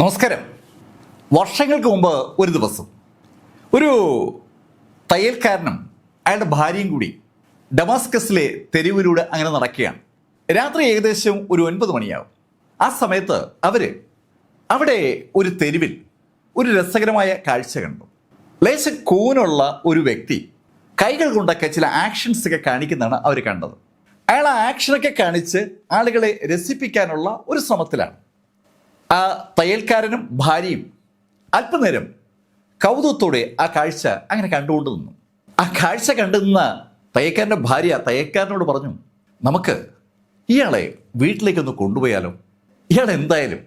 നമസ്കാരം. വർഷങ്ങൾക്ക് മുമ്പ് ഒരു ദിവസം ഒരു തയ്യൽക്കാരനും അയാളുടെ ഭാര്യയും കൂടി ഡമാസ്കസിലെ തെരുവിലൂടെ അങ്ങനെ നടക്കുകയാണ്. രാത്രി ഏകദേശം ഒരു ഒൻപത് മണിയാവും. ആ സമയത്ത് അവർ അവിടെ ഒരു തെരുവിൽ ഒരു രസകരമായ കാഴ്ച കണ്ടു. ലേശ കൂനുള്ള ഒരു വ്യക്തി കൈകൾ കൊണ്ടൊക്കെ ചില ആക്ഷൻസ് ഒക്കെ കാണിക്കുന്നതാണ് അവർ കണ്ടത്. അയാൾ ആ ആക്ഷനൊക്കെ കാണിച്ച് ആളുകളെ രസിപ്പിക്കാനുള്ള ഒരു ശ്രമത്തിലാണ്. ആ തയ്യൽക്കാരനും ഭാര്യയും അല്പനേരം കൗതുകത്തോടെ ആ കാഴ്ച അങ്ങനെ കണ്ടുകൊണ്ട് നിന്നു. ആ കാഴ്ച കണ്ടു നിന്ന തയ്യൽക്കാരന്റെ ഭാര്യ തയ്യൽക്കാരനോട് പറഞ്ഞു നമുക്ക് ഇയാളെ വീട്ടിലേക്കൊന്ന് കൊണ്ടുപോയാലോ? ഇയാൾ എന്തായാലും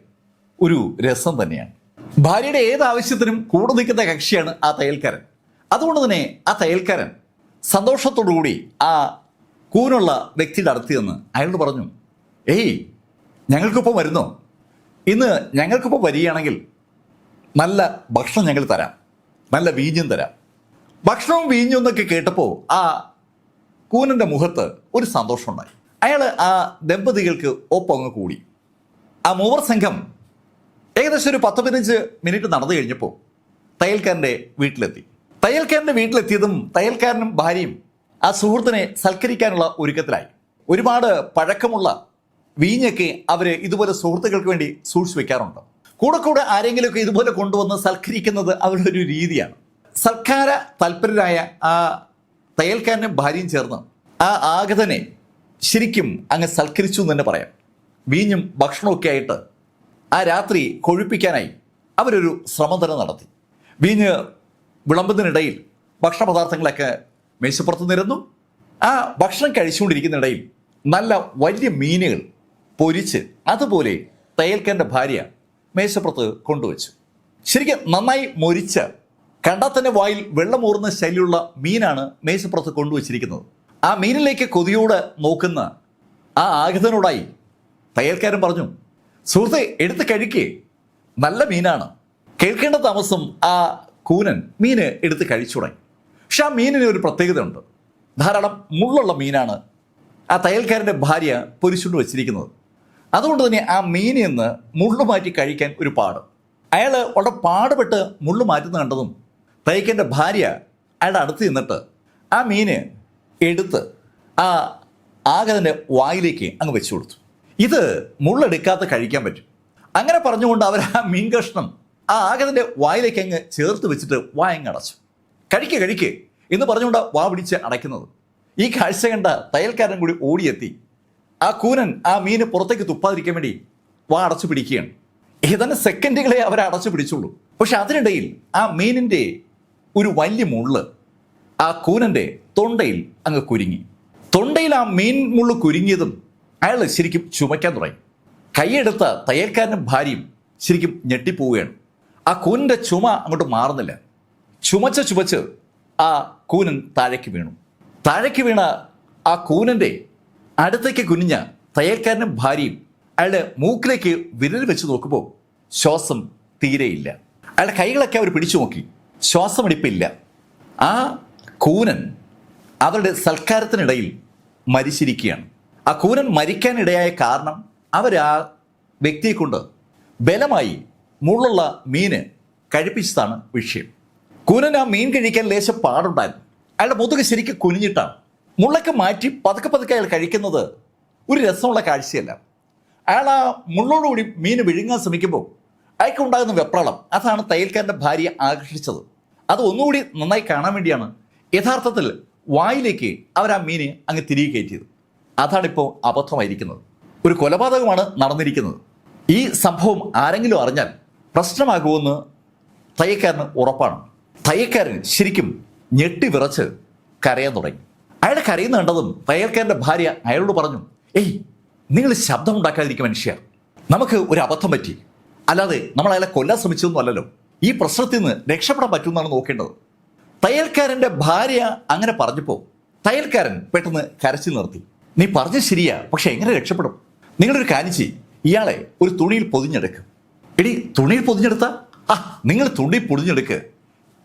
ഒരു രസം തന്നെയാണ്. ഭാര്യയുടെ ഏത് ആവശ്യത്തിനും കൂടെ നിൽക്കുന്ന കക്ഷിയാണ് ആ തയ്യൽക്കാരൻ. അതുകൊണ്ട് തന്നെ ആ തയ്യൽക്കാരൻ സന്തോഷത്തോടു കൂടി ആ കൂനുള്ള വ്യക്തിയുടെ അടുത്ത് ചെന്ന് അയാളോട് പറഞ്ഞു ഏയ് ഞങ്ങൾക്കിപ്പോൾ വരുന്നോ ഇന്ന് ഞങ്ങൾക്കിപ്പോൾ വരികയാണെങ്കിൽ നല്ല ഭക്ഷണം ഞങ്ങൾ തരാം. നല്ല വീഞ്ഞും തരാം. ഭക്ഷണവും വീഞ്ഞും എന്നൊക്കെ കേട്ടപ്പോൾ ആ കൂനന്റെ മുഖത്ത് ഒരു സന്തോഷമുണ്ടായി. അയാൾ ആ ദമ്പതികൾക്ക് ഒപ്പം അങ്ങ് കൂടി. ആ മൂവർ സംഘം ഏകദേശം ഒരു പത്ത് പതിനഞ്ച് മിനിറ്റ് നടന്നു കഴിഞ്ഞപ്പോൾ തയ്യൽക്കാരന്റെ വീട്ടിലെത്തി. തയ്യൽക്കാരന്റെ വീട്ടിലെത്തിയതും തയ്യൽക്കാരനും ഭാര്യയും ആ സുഹൃത്തിനെ സൽക്കരിക്കാനുള്ള ഒരുക്കത്തിലായി. ഒരുപാട് പഴക്കമുള്ള വീഞ്ഞൊക്കെ അവർ ഇതുപോലെ സുഹൃത്തുക്കൾക്ക് വേണ്ടി സൂക്ഷിച്ചു വെക്കാറുണ്ട്. കൂടെ കൂടെ ആരെങ്കിലുമൊക്കെ ഇതുപോലെ കൊണ്ടുവന്ന് സൽക്കരിക്കുന്നത് അവരുടെ ഒരു രീതിയാണ്. സൽക്കാര തൽപരരായ ആ തയ്യൽക്കാരനും ഭാര്യയും ചേർന്ന് ആ ആഗതനെ ശരിക്കും അങ്ങ് സൽക്കരിച്ചു എന്ന് തന്നെ പറയാം. വീഞ്ഞും ഭക്ഷണമൊക്കെ ആയിട്ട് ആ രാത്രി കൊഴുപ്പിക്കാനായി അവരൊരു ശ്രമം നടത്തി. വീഞ്ഞ് വിളമ്പുന്നതിനിടയിൽ ഭക്ഷണപദാർത്ഥങ്ങളൊക്കെ മേശപ്പുറത്ത് നിരന്നു. ആ ഭക്ഷണം കഴിച്ചുകൊണ്ടിരിക്കുന്നിടയിൽ നല്ല വലിയ മീനുകൾ പൊരിച്ച് അതുപോലെ തയ്യൽക്കാരന്റെ ഭാര്യ മേശപ്പുറത്ത് കൊണ്ടുവച്ചു. ശരിക്കും നന്നായി മൊരിച്ച കണ്ടാൽ തന്നെ വായിൽ വെള്ളമൂറുന്ന ശൈലിയുള്ള മീനാണ് മേശപ്പുറത്ത് കൊണ്ടുവച്ചിരിക്കുന്നത്. ആ മീനിലേക്ക് കൊതിയോടെ നോക്കുന്ന ആ ആഗതനോടായി തയ്യൽക്കാരൻ പറഞ്ഞു സുഹൃത്തെ എടുത്ത് കഴിക്കേ നല്ല മീനാണ്. കേൾക്കേണ്ട താമസം ആ കൂനൻ മീന് എടുത്ത് കഴിച്ചു തുടങ്ങി. പക്ഷെ ആ മീനിന് ഒരു പ്രത്യേകതയുണ്ട്. ധാരാളം മുള്ളുള്ള മീനാണ് ആ തയ്യൽക്കാരന്റെ ഭാര്യ പൊരിച്ചുകൊണ്ട് വെച്ചിരിക്കുന്നത്. അതുകൊണ്ട് തന്നെ ആ മീനിൽ നിന്ന് മുള്ളു മാറ്റി കഴിക്കാൻ ഒരു പാട്. അയാൾ വളരെ പാടുപെട്ട് മുള്ളു മാറ്റുന്ന കണ്ടതും തയ്ക്കന്റെ ഭാര്യ അയാളുടെ അടുത്ത് നിന്നിട്ട് ആ മീന് എടുത്ത് ആ ആഗതന്റെ വായിലേക്ക് അങ്ങ് വെച്ചു കൊടുത്തു. ഇത് മുള്ളെടുക്കാതെ കഴിക്കാൻ പറ്റും. അങ്ങനെ പറഞ്ഞുകൊണ്ട് അവർ ആ മീൻ കഷ്ണം ആ ആഗതന്റെ വായിലേക്ക് അങ്ങ് ചേർത്ത് വെച്ചിട്ട് വായങ്ങ് അടച്ചു. കഴിക്കുക കഴിക്കുക എന്ന് പറഞ്ഞുകൊണ്ട് വാ പിടിച്ച് അടയ്ക്കുന്നത്. ഈ കാഴ്ച കണ്ട തയ്യൽക്കാരൻ കൂടി ഓടിയെത്തി. ആ കൂനൻ ആ മീന് പുറത്തേക്ക് തുപ്പാതിരിക്കാൻ വേണ്ടി വാ അടച്ചു പിടിക്കുകയാണ്. ഏതാനും സെക്കൻഡുകളെ അവർ അടച്ചു പിടിച്ചുള്ളൂ. പക്ഷെ അതിനിടയിൽ ആ മീനിന്റെ ഒരു വലിയ മുള്ള് ആ കൂനന്റെ തൊണ്ടയിൽ അങ്ങ് കുരുങ്ങി. തൊണ്ടയിൽ ആ മീൻ മുള്ള് കുരുങ്ങിയതും അയാൾ ശരിക്കും ചുമയ്ക്കാൻ തുടങ്ങി. കൈയെടുത്ത തയ്യൽക്കാരനും ഭാര്യയും ശരിക്കും ഞെട്ടിപ്പോവുകയാണ്. ആ കൂനന്റെ ചുമ അങ്ങോട്ട് മാറുന്നില്ല. ചുമച്ച് ചുമച്ച് ആ കൂനൻ താഴേക്ക് വീണു. താഴേക്ക് വീണ ആ കൂനന്റെ അടുത്തേക്ക് കുനിഞ്ഞ തയ്യൽക്കാരനും ഭാര്യയും അയാളുടെ മൂക്കിലേക്ക് വിരൽ വെച്ച് നോക്കുമ്പോൾ ശ്വാസം തീരെയില്ല. അയാളുടെ കൈകളൊക്കെ അവർ പിടിച്ചു നോക്കി. ശ്വാസമെടുപ്പില്ല. ആ കൂനൻ അവരുടെ സൽക്കാരത്തിനിടയിൽ മരിച്ചിരിക്കുകയാണ്. ആ കൂനൻ മരിക്കാനിടയായ കാരണം അവർ ആ വ്യക്തിയെ കൊണ്ട് ബലമായി മുള്ളുള്ള മീന് കഴിപ്പിച്ചതാണ് വിഷയം. കൂനൻ ആ മീൻ കഴിക്കാൻ ലേശം പാടുണ്ടായിരുന്നു. അയാളുടെ മുതുക് ശരിക്കും കുനിഞ്ഞിട്ടാണ്. മുള്ളൊക്കെ മാറ്റി പതുക്കെ പതുക്കെ അയാൾ കഴിക്കുന്നത് ഒരു രസമുള്ള കാഴ്ചയല്ല. അയാൾ ആ മുള്ളോടുകൂടി മീൻ വിഴുങ്ങാൻ ശ്രമിക്കുമ്പോൾ അയാൾക്ക് ഉണ്ടാകുന്ന വെപ്രാളം അതാണ് തയ്യൽക്കാരന്റെ ഭാര്യ ആകർഷിച്ചത്. അത് ഒന്നുകൂടി നന്നായി കാണാൻ വേണ്ടിയാണ് യഥാർത്ഥത്തിൽ വായിലേക്ക് അവർ ആ മീനെ അങ്ങ് തിരികെ കയറ്റിയത്. അതാണിപ്പോൾ അബദ്ധമായിരിക്കുന്നത്. ഒരു കൊലപാതകമാണ് നടന്നിരിക്കുന്നത്. ഈ സംഭവം ആരെങ്കിലും അറിഞ്ഞാൽ പ്രശ്നമാകുമെന്ന് തയ്യക്കാരന് ഉറപ്പാണ്. തയ്യക്കാരൻ ശരിക്കും ഞെട്ടി വിറച്ച് കരയാൻ തുടങ്ങി. അയാൾ കരയുന്ന കണ്ടതും അയൽക്കാരന്റെ ഭാര്യ അയാളോട് പറഞ്ഞു ഏയ് നിങ്ങൾ ശബ്ദം ഉണ്ടാക്കാതിരിക്കും മനുഷ്യർ നമുക്ക് ഒരു അബദ്ധം പറ്റി. അല്ലാതെ നമ്മൾ അയാളെ കൊല്ലാൻ ശ്രമിച്ചതൊന്നും അല്ലല്ലോ. ഈ പ്രശ്നത്തിൽ നിന്ന് രക്ഷപ്പെടാൻ പറ്റുമെന്നാണ് നോക്കേണ്ടത്. തയ്യൽക്കാരന്റെ ഭാര്യ അങ്ങനെ പറഞ്ഞപ്പോൾ തയ്യൽക്കാരൻ പെട്ടെന്ന് കരച്ചിൽ നിർത്തി. നീ പറഞ്ഞത് ശരിയാ പക്ഷെ എങ്ങനെ രക്ഷപ്പെടും? നിങ്ങളൊരു ചെയ്യ്. ഇയാളെ ഒരു തുണിയിൽ പൊതിഞ്ഞെടുക്കും. എടി തുണിയിൽ പൊതിഞ്ഞെടുത്ത? ആ നിങ്ങൾ തുണി പൊതിഞ്ഞെടുക്ക്.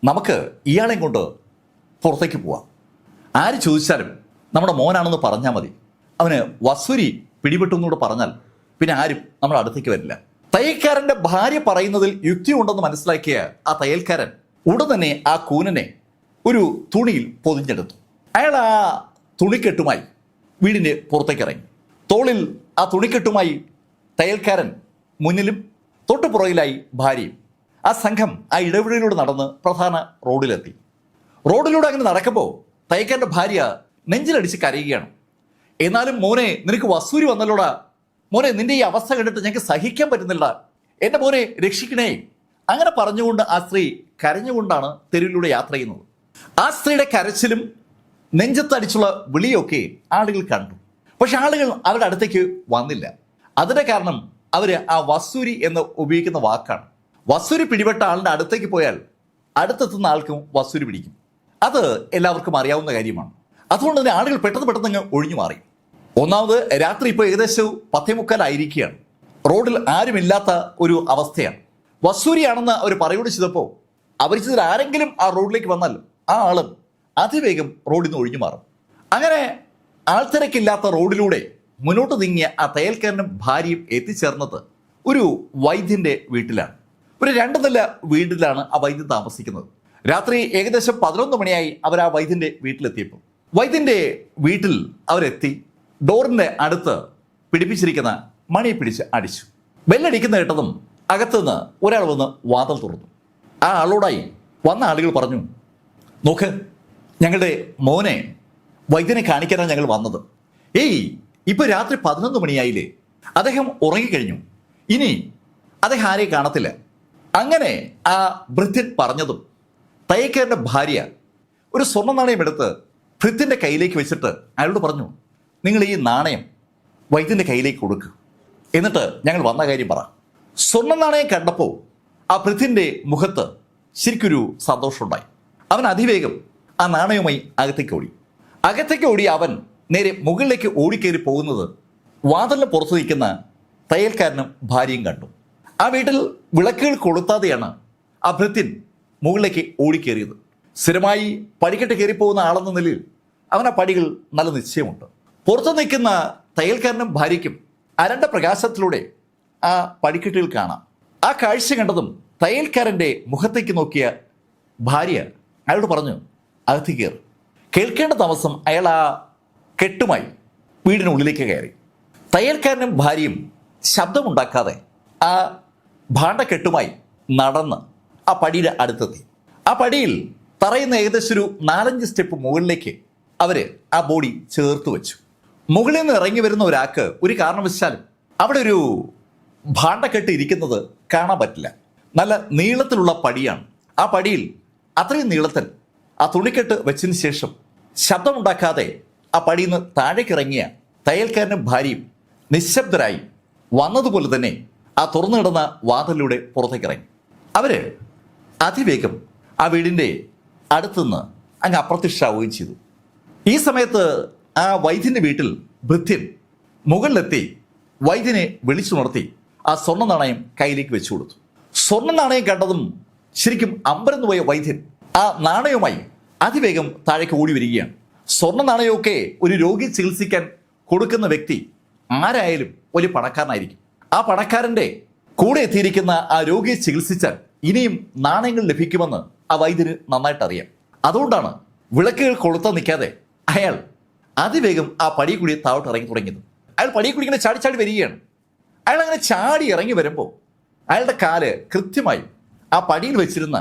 നമുക്ക് ഇയാളെയും കൊണ്ട് പുറത്തേക്ക് പോവാം. ആര് ചോദിച്ചാലും നമ്മുടെ മോനാണെന്ന് പറഞ്ഞാൽ മതി. അവന് വസൂരി പിടിപെട്ടു പറഞ്ഞാൽ പിന്നെ ആരും നമ്മുടെ അടുത്തേക്ക് വരില്ല. തയ്യൽക്കാരന്റെ ഭാര്യ പറയുന്നതിൽ യുക്തി ഉണ്ടെന്ന് മനസ്സിലാക്കിയ ആ തയ്യൽക്കാരൻ ഉടൻ തന്നെ ആ കൂനനെ ഒരു തുണിയിൽ പൊതിഞ്ഞെടുത്തു. അയാൾ ആ തുണിക്കെട്ടുമായി വീടിന്റെ പുറത്തേക്ക് ഇറങ്ങി. തോളിൽ ആ തുണിക്കെട്ടുമായി തയ്യൽക്കാരൻ മുന്നിലും തൊട്ടുപുറകിലായി ഭാര്യയും. ആ സംഘം ആ ഇടവഴിയിലൂടെ നടന്ന് പ്രധാന റോഡിലെത്തി. റോഡിലൂടെ അങ്ങനെ നടക്കുമ്പോൾ തയ്യക്കാരന്റെ ഭാര്യ നെഞ്ചിലടിച്ച് കരയുകയാണ്. എന്നാലും മോനെ നിനക്ക് വസൂരി വന്നല്ലോടാ. മോനെ നിന്റെ ഈ അവസ്ഥ കണ്ടിട്ട് ഞങ്ങൾക്ക് സഹിക്കാൻ പറ്റുന്നില്ല എന്റെ മോനെ രക്ഷിക്കണേ. അങ്ങനെ പറഞ്ഞുകൊണ്ട് ആ സ്ത്രീ കരഞ്ഞുകൊണ്ടാണ് തെരുവിലൂടെ യാത്ര ചെയ്യുന്നത്. ആ സ്ത്രീയുടെ കരച്ചിലും നെഞ്ചത്തടിച്ചുള്ള വിളിയൊക്കെ ആളുകൾ കണ്ടു. പക്ഷെ ആളുകൾ അവരുടെ അടുത്തേക്ക് വന്നില്ല. അതിന്റെ കാരണം അവർ ആ വസൂരി എന്ന് ഉപയോഗിക്കുന്ന വാക്കാണ്. വസൂരി പിടിപെട്ട ആളുടെ അടുത്തേക്ക് പോയാൽ അടുത്തെത്തുന്ന ആൾക്കും വസൂരി പിടിക്കും. അത് എല്ലാവർക്കും അറിയാവുന്ന കാര്യമാണ്. അതുകൊണ്ട് തന്നെ ആളുകൾ പെട്ടെന്ന് പെട്ടെന്ന് ഒഴിഞ്ഞു മാറി. ഒന്നാമത് രാത്രി ഇപ്പോൾ ഏകദേശം പത്തേ മുക്കാലായിരിക്കുകയാണ് റോഡിൽ ആരുമില്ലാത്ത ഒരു അവസ്ഥയാണ്. വസൂരിയാണെന്ന് അവർ പറയോട് ചെയ്തപ്പോൾ അപരിചിതർ ആരെങ്കിലും ആ റോഡിലേക്ക് വന്നാൽ ആ ആളും അതിവേഗം റോഡിൽ നിന്ന് ഒഴിഞ്ഞു മാറും. അങ്ങനെ ആൾത്തിരക്കില്ലാത്ത റോഡിലൂടെ മുന്നോട്ട് നീങ്ങിയ ആ തയ്യൽക്കാരനും ഭാര്യയും എത്തിച്ചേർന്നത് ഒരു വൈദ്യന്റെ വീട്ടിലാണ്. ഒരു രണ്ട് നില വീട്ടിലാണ് ആ വൈദ്യൻ താമസിക്കുന്നത്. രാത്രി ഏകദേശം പതിനൊന്ന് മണിയായി അവർ ആ വൈദ്യന്റെ വീട്ടിലെത്തിയപ്പോൾ. വൈദ്യന്റെ വീട്ടിൽ അവരെത്തി. ഡോറിന്റെ അടുത്ത് പിടിപ്പിച്ചിരിക്കുന്ന മണി പിടിച്ച് അടിച്ചു. ബെല്ലടിക്കുന്ന കേട്ടതും അകത്തുനിന്ന് ഒരാൾ വന്ന് വാതിൽ തുറന്നു. ആ ആളോടായി വന്ന ആളുകൾ പറഞ്ഞു നോക്ക് ഞങ്ങളുടെ മോനെ വൈദ്യനെ കാണിക്കാനാണ് ഞങ്ങൾ വന്നത്. ഏയ് ഇപ്പൊ രാത്രി പതിനൊന്ന് മണിയായില്ലേ? അദ്ദേഹം ഉറങ്ങിക്കഴിഞ്ഞു. ഇനി അദ്ദേഹം ആരെയും കാണത്തില്ല. അങ്ങനെ ആ വൃദ്ധൻ പറഞ്ഞതും തയ്യക്കാരന്റെ ഭാര്യ ഒരു സ്വർണ നാണയം എടുത്ത് ഭൃത്തിന്റെ കയ്യിലേക്ക് വെച്ചിട്ട് അയാളോട് പറഞ്ഞു നിങ്ങൾ ഈ നാണയം വൈദ്യന്റെ കയ്യിലേക്ക് കൊടുക്കുക എന്നിട്ട് ഞങ്ങൾ വന്ന കാര്യം പറ. സ്വർണ നാണയം കണ്ടപ്പോൾ ആ പൃഥ്വിന്റെ മുഖത്ത് ശരിക്കൊരു സന്തോഷമുണ്ടായി അവൻ അതിവേഗം ആ നാണയവുമായി അകത്തേക്ക് ഓടി. അകത്തേക്ക് ഓടി അവൻ നേരെ മുകളിലേക്ക് ഓടിക്കേറി പോകുന്നത് വാതിലിന് പുറത്തു നിൽക്കുന്ന തയ്യൽക്കാരനും ഭാര്യയും കണ്ടു. ആ വീട്ടിൽ വിളക്കുകൾ കൊളുത്താതെയാണ് ആ ഭൃത്യൻ മുകളിലേക്ക് ഓടിക്കേറിയത്. സ്ഥിരമായി പടിക്കെട്ട് കയറിപ്പോകുന്ന ആളെന്ന നിലയിൽ അവൻ ആ പടികൾ നല്ല നിശ്ചയമുണ്ട്. പുറത്തു നിൽക്കുന്ന തയ്യൽക്കാരനും ഭാര്യയ്ക്കും അരണ്ട പ്രകാശത്തിലൂടെ ആ പടിക്കെട്ടിൽ കാണാം. ആ കാഴ്ച കണ്ടതും തയ്യൽക്കാരന്റെ മുഖത്തേക്ക് നോക്കിയ ഭാര്യ അയാളോട് പറഞ്ഞു അകത്തി കയറി. കേൾക്കേണ്ട താമസം അയാൾ ആ കെട്ടുമായി വീടിനുള്ളിലേക്ക് കയറി. തയ്യൽക്കാരനും ഭാര്യയും ശബ്ദമുണ്ടാക്കാതെ ആ ഭാണ്ഡക്കെട്ടുമായി നടന്ന് ആ പടിയുടെ അടുത്തെത്തി ആ പടിയിൽ തറയുന്ന ഏകദേശം ഒരു നാലഞ്ച് സ്റ്റെപ്പ് മുകളിലേക്ക് അവർ ആ ബോഡി ചേർത്ത് വെച്ചു. മുകളിൽ നിന്ന് ഇറങ്ങി വരുന്ന ഒരാൾക്ക് ഒരു കാരണവശാലും അവിടെ ഒരു ഭാണ്ഡക്കെട്ട് ഇരിക്കുന്നത് കാണാൻ പറ്റില്ല. നല്ല നീളത്തിലുള്ള പടിയാണ്. ആ പടിയിൽ അത്രയും നീളത്തിൽ ആ തുണിക്കെട്ട് വെച്ചതിന് ശേഷം ശബ്ദമുണ്ടാക്കാതെ ആ പടിയിൽ നിന്ന് താഴേക്കിറങ്ങിയ തയ്യൽക്കാരനും ഭാര്യയും നിശബ്ദരായി വന്നതുപോലെ തന്നെ ആ തുറന്നു കിടന്ന വാതിലൂടെ പുറത്തേക്ക് ഇറങ്ങി. അവർ അതിവേഗം ആ വീടിന്റെ അടുത്തുനിന്ന് അങ്ങ് അപ്രത്യക്ഷമാവുകയും ചെയ്തു. ഈ സമയത്ത് ആ വൈദ്യന്റെ വീട്ടിൽ ഭൃത്യൻ മുകളിലെത്തി വൈദ്യനെ വിളിച്ചുണർത്തി ആ സ്വർണ നാണയം കയ്യിലേക്ക് വെച്ചു കൊടുത്തു. സ്വർണ നാണയം കണ്ടതും ശരിക്കും അമ്പരന്ന് പോയ വൈദ്യൻ ആ നാണയവുമായി അതിവേഗം താഴേക്ക് ഓടി വരികയാണ്. സ്വർണ നാണയമൊക്കെ ഒരു രോഗി ചികിത്സിക്കാൻ കൊടുക്കുന്ന വ്യക്തി ആരായാലും ഒരു പണക്കാരനായിരിക്കും. ആ പണക്കാരന്റെ കൂടെ എത്തിയിരിക്കുന്ന ആ രോഗിയെ ചികിത്സിച്ചാൽ ഇനിയും നാണയങ്ങൾ ലഭിക്കുമെന്ന് ആ വൈദ്യര് നന്നായിട്ട് അറിയാം അതുകൊണ്ടാണ് വിളക്കുകൾ കൊളുത്താൻ നിൽക്കാതെ അയാൾ അതിവേഗം ആ പടിയെ കൂടി താഴോട്ട് ഇറങ്ങി തുടങ്ങിയത്. അയാൾ പടിയെ കൂടി ഇങ്ങനെ ചാടി ചാടി വരികയാണ്. അയാൾ അങ്ങനെ ചാടി ഇറങ്ങി വരുമ്പോൾ അയാളുടെ കാൽ കൃത്യമായി ആ പടിയിൽ വെച്ചിരുന്ന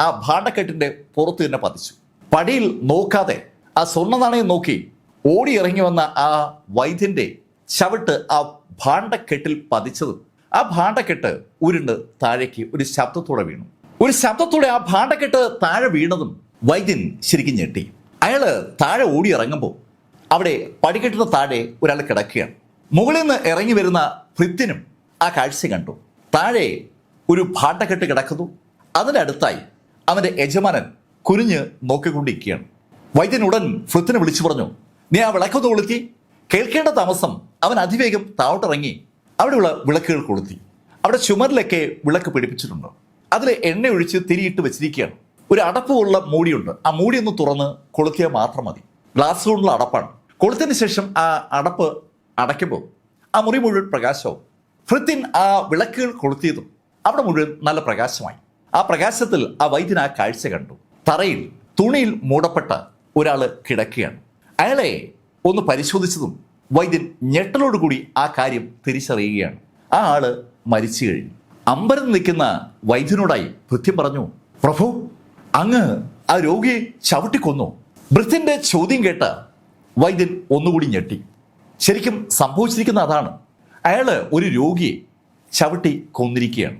ആ ഭാണ്ഡക്കെട്ടിന്റെ പുറത്ത് തന്നെ പതിച്ചു. പടിയിൽ നോക്കാതെ ആ സ്വർണ നാണയം നോക്കി ഓടി ഇറങ്ങി വന്ന ആ വൈദ്യന്റെ ചവിട്ട് ആ ഭാണ്ഡക്കെട്ടിൽ പതിച്ചതും ആ ഭാണ്ഡക്കെട്ട് ഉരുണ്ട് താഴേക്ക് ഒരു ശബ്ദത്തോടെ വീണു. ഒരു ശബ്ദത്തോടെ ആ ഭാണ്ഡക്കെട്ട് താഴെ വീണതും വൈദ്യൻ ശരിക്കും ഞെട്ടി. അയാൾ താഴെ ഓടി ഇറങ്ങുമ്പോൾ അവിടെ പടിക്കെട്ടിന് താഴെ ഒരാൾ കിടക്കുകയാണ്. മുകളിൽ നിന്ന് ഇറങ്ങി വരുന്ന ഭൃത്യനും ആ കാഴ്ച കണ്ടു. താഴെ ഒരു ഭാണ്ഡക്കെട്ട് കിടക്കുന്നു. അതിന്റെ അടുത്തായി അവന്റെ യജമാനൻ കുനിഞ്ഞ് നോക്കിക്കൊണ്ടിരിക്കുകയാണ്. വൈദ്യൻ ഉടൻ ഭൃത്തിനെ വിളിച്ചു പറഞ്ഞു നീ ആ വിളക്കൊന്ന് കൊളുത്തി. കേൾക്കേണ്ട താമസം അവൻ അതിവേഗം താഴോട്ടിറങ്ങി അവിടെയുള്ള വിളക്കുകൾ കൊളുത്തി. അവിടെ ചുമരിലൊക്കെ വിളക്ക് പിടിപ്പിച്ചിട്ടുണ്ട്. അതിൽ എണ്ണ ഒഴിച്ച് തിരിയിട്ട് വെച്ചിരിക്കുകയാണ്. ഒരു അടപ്പുള്ള മൂടിയുണ്ട്. ആ മൂടി ഒന്ന് തുറന്ന് കൊളുത്തിയാൽ മാത്രം മതി. ഗ്ലാസ് കൊണ്ടുള്ള അടപ്പാണ്. കൊളുത്തിന് ശേഷം ആ അടപ്പ് അടയ്ക്കുമ്പോൾ ആ മുറി മുഴുവൻ പ്രകാശവും. ഫ്രിത്തിൻ ആ വിളക്കുകൾ കൊളുത്തിയതും അവിടെ മുഴുവൻ നല്ല പ്രകാശമായി. ആ പ്രകാശത്തിൽ ആ വൈദ്യൻ ആ കാഴ്ച കണ്ടു. തറയിൽ തുണിയിൽ മൂടപ്പെട്ട ഒരാൾ കിടക്കുകയാണ്. അയാളെ ഒന്ന് പരിശോധിച്ചതും വൈദ്യൻ ഞെട്ടലോടുകൂടി ആ കാര്യം തിരിച്ചറിയുകയാണ്. ആ ആൾ മരിച്ചു കഴിഞ്ഞു. അമ്പരം നിൽക്കുന്ന വൈദ്യനോടായി ഭൃത്യം പറഞ്ഞു പ്രഭു അങ്ങ് ആ രോഗിയെ ചവിട്ടിക്കൊന്നു ഭൃത്യന്റെ ചോദ്യം കേട്ട വൈദ്യൻ ഒന്നുകൂടി ഞെട്ടി. ശരിക്കും സംഭവിച്ചിരിക്കുന്ന അതാണ്. അയാൾ ഒരു രോഗിയെ ചവിട്ടി കൊന്നിരിക്കുകയാണ്.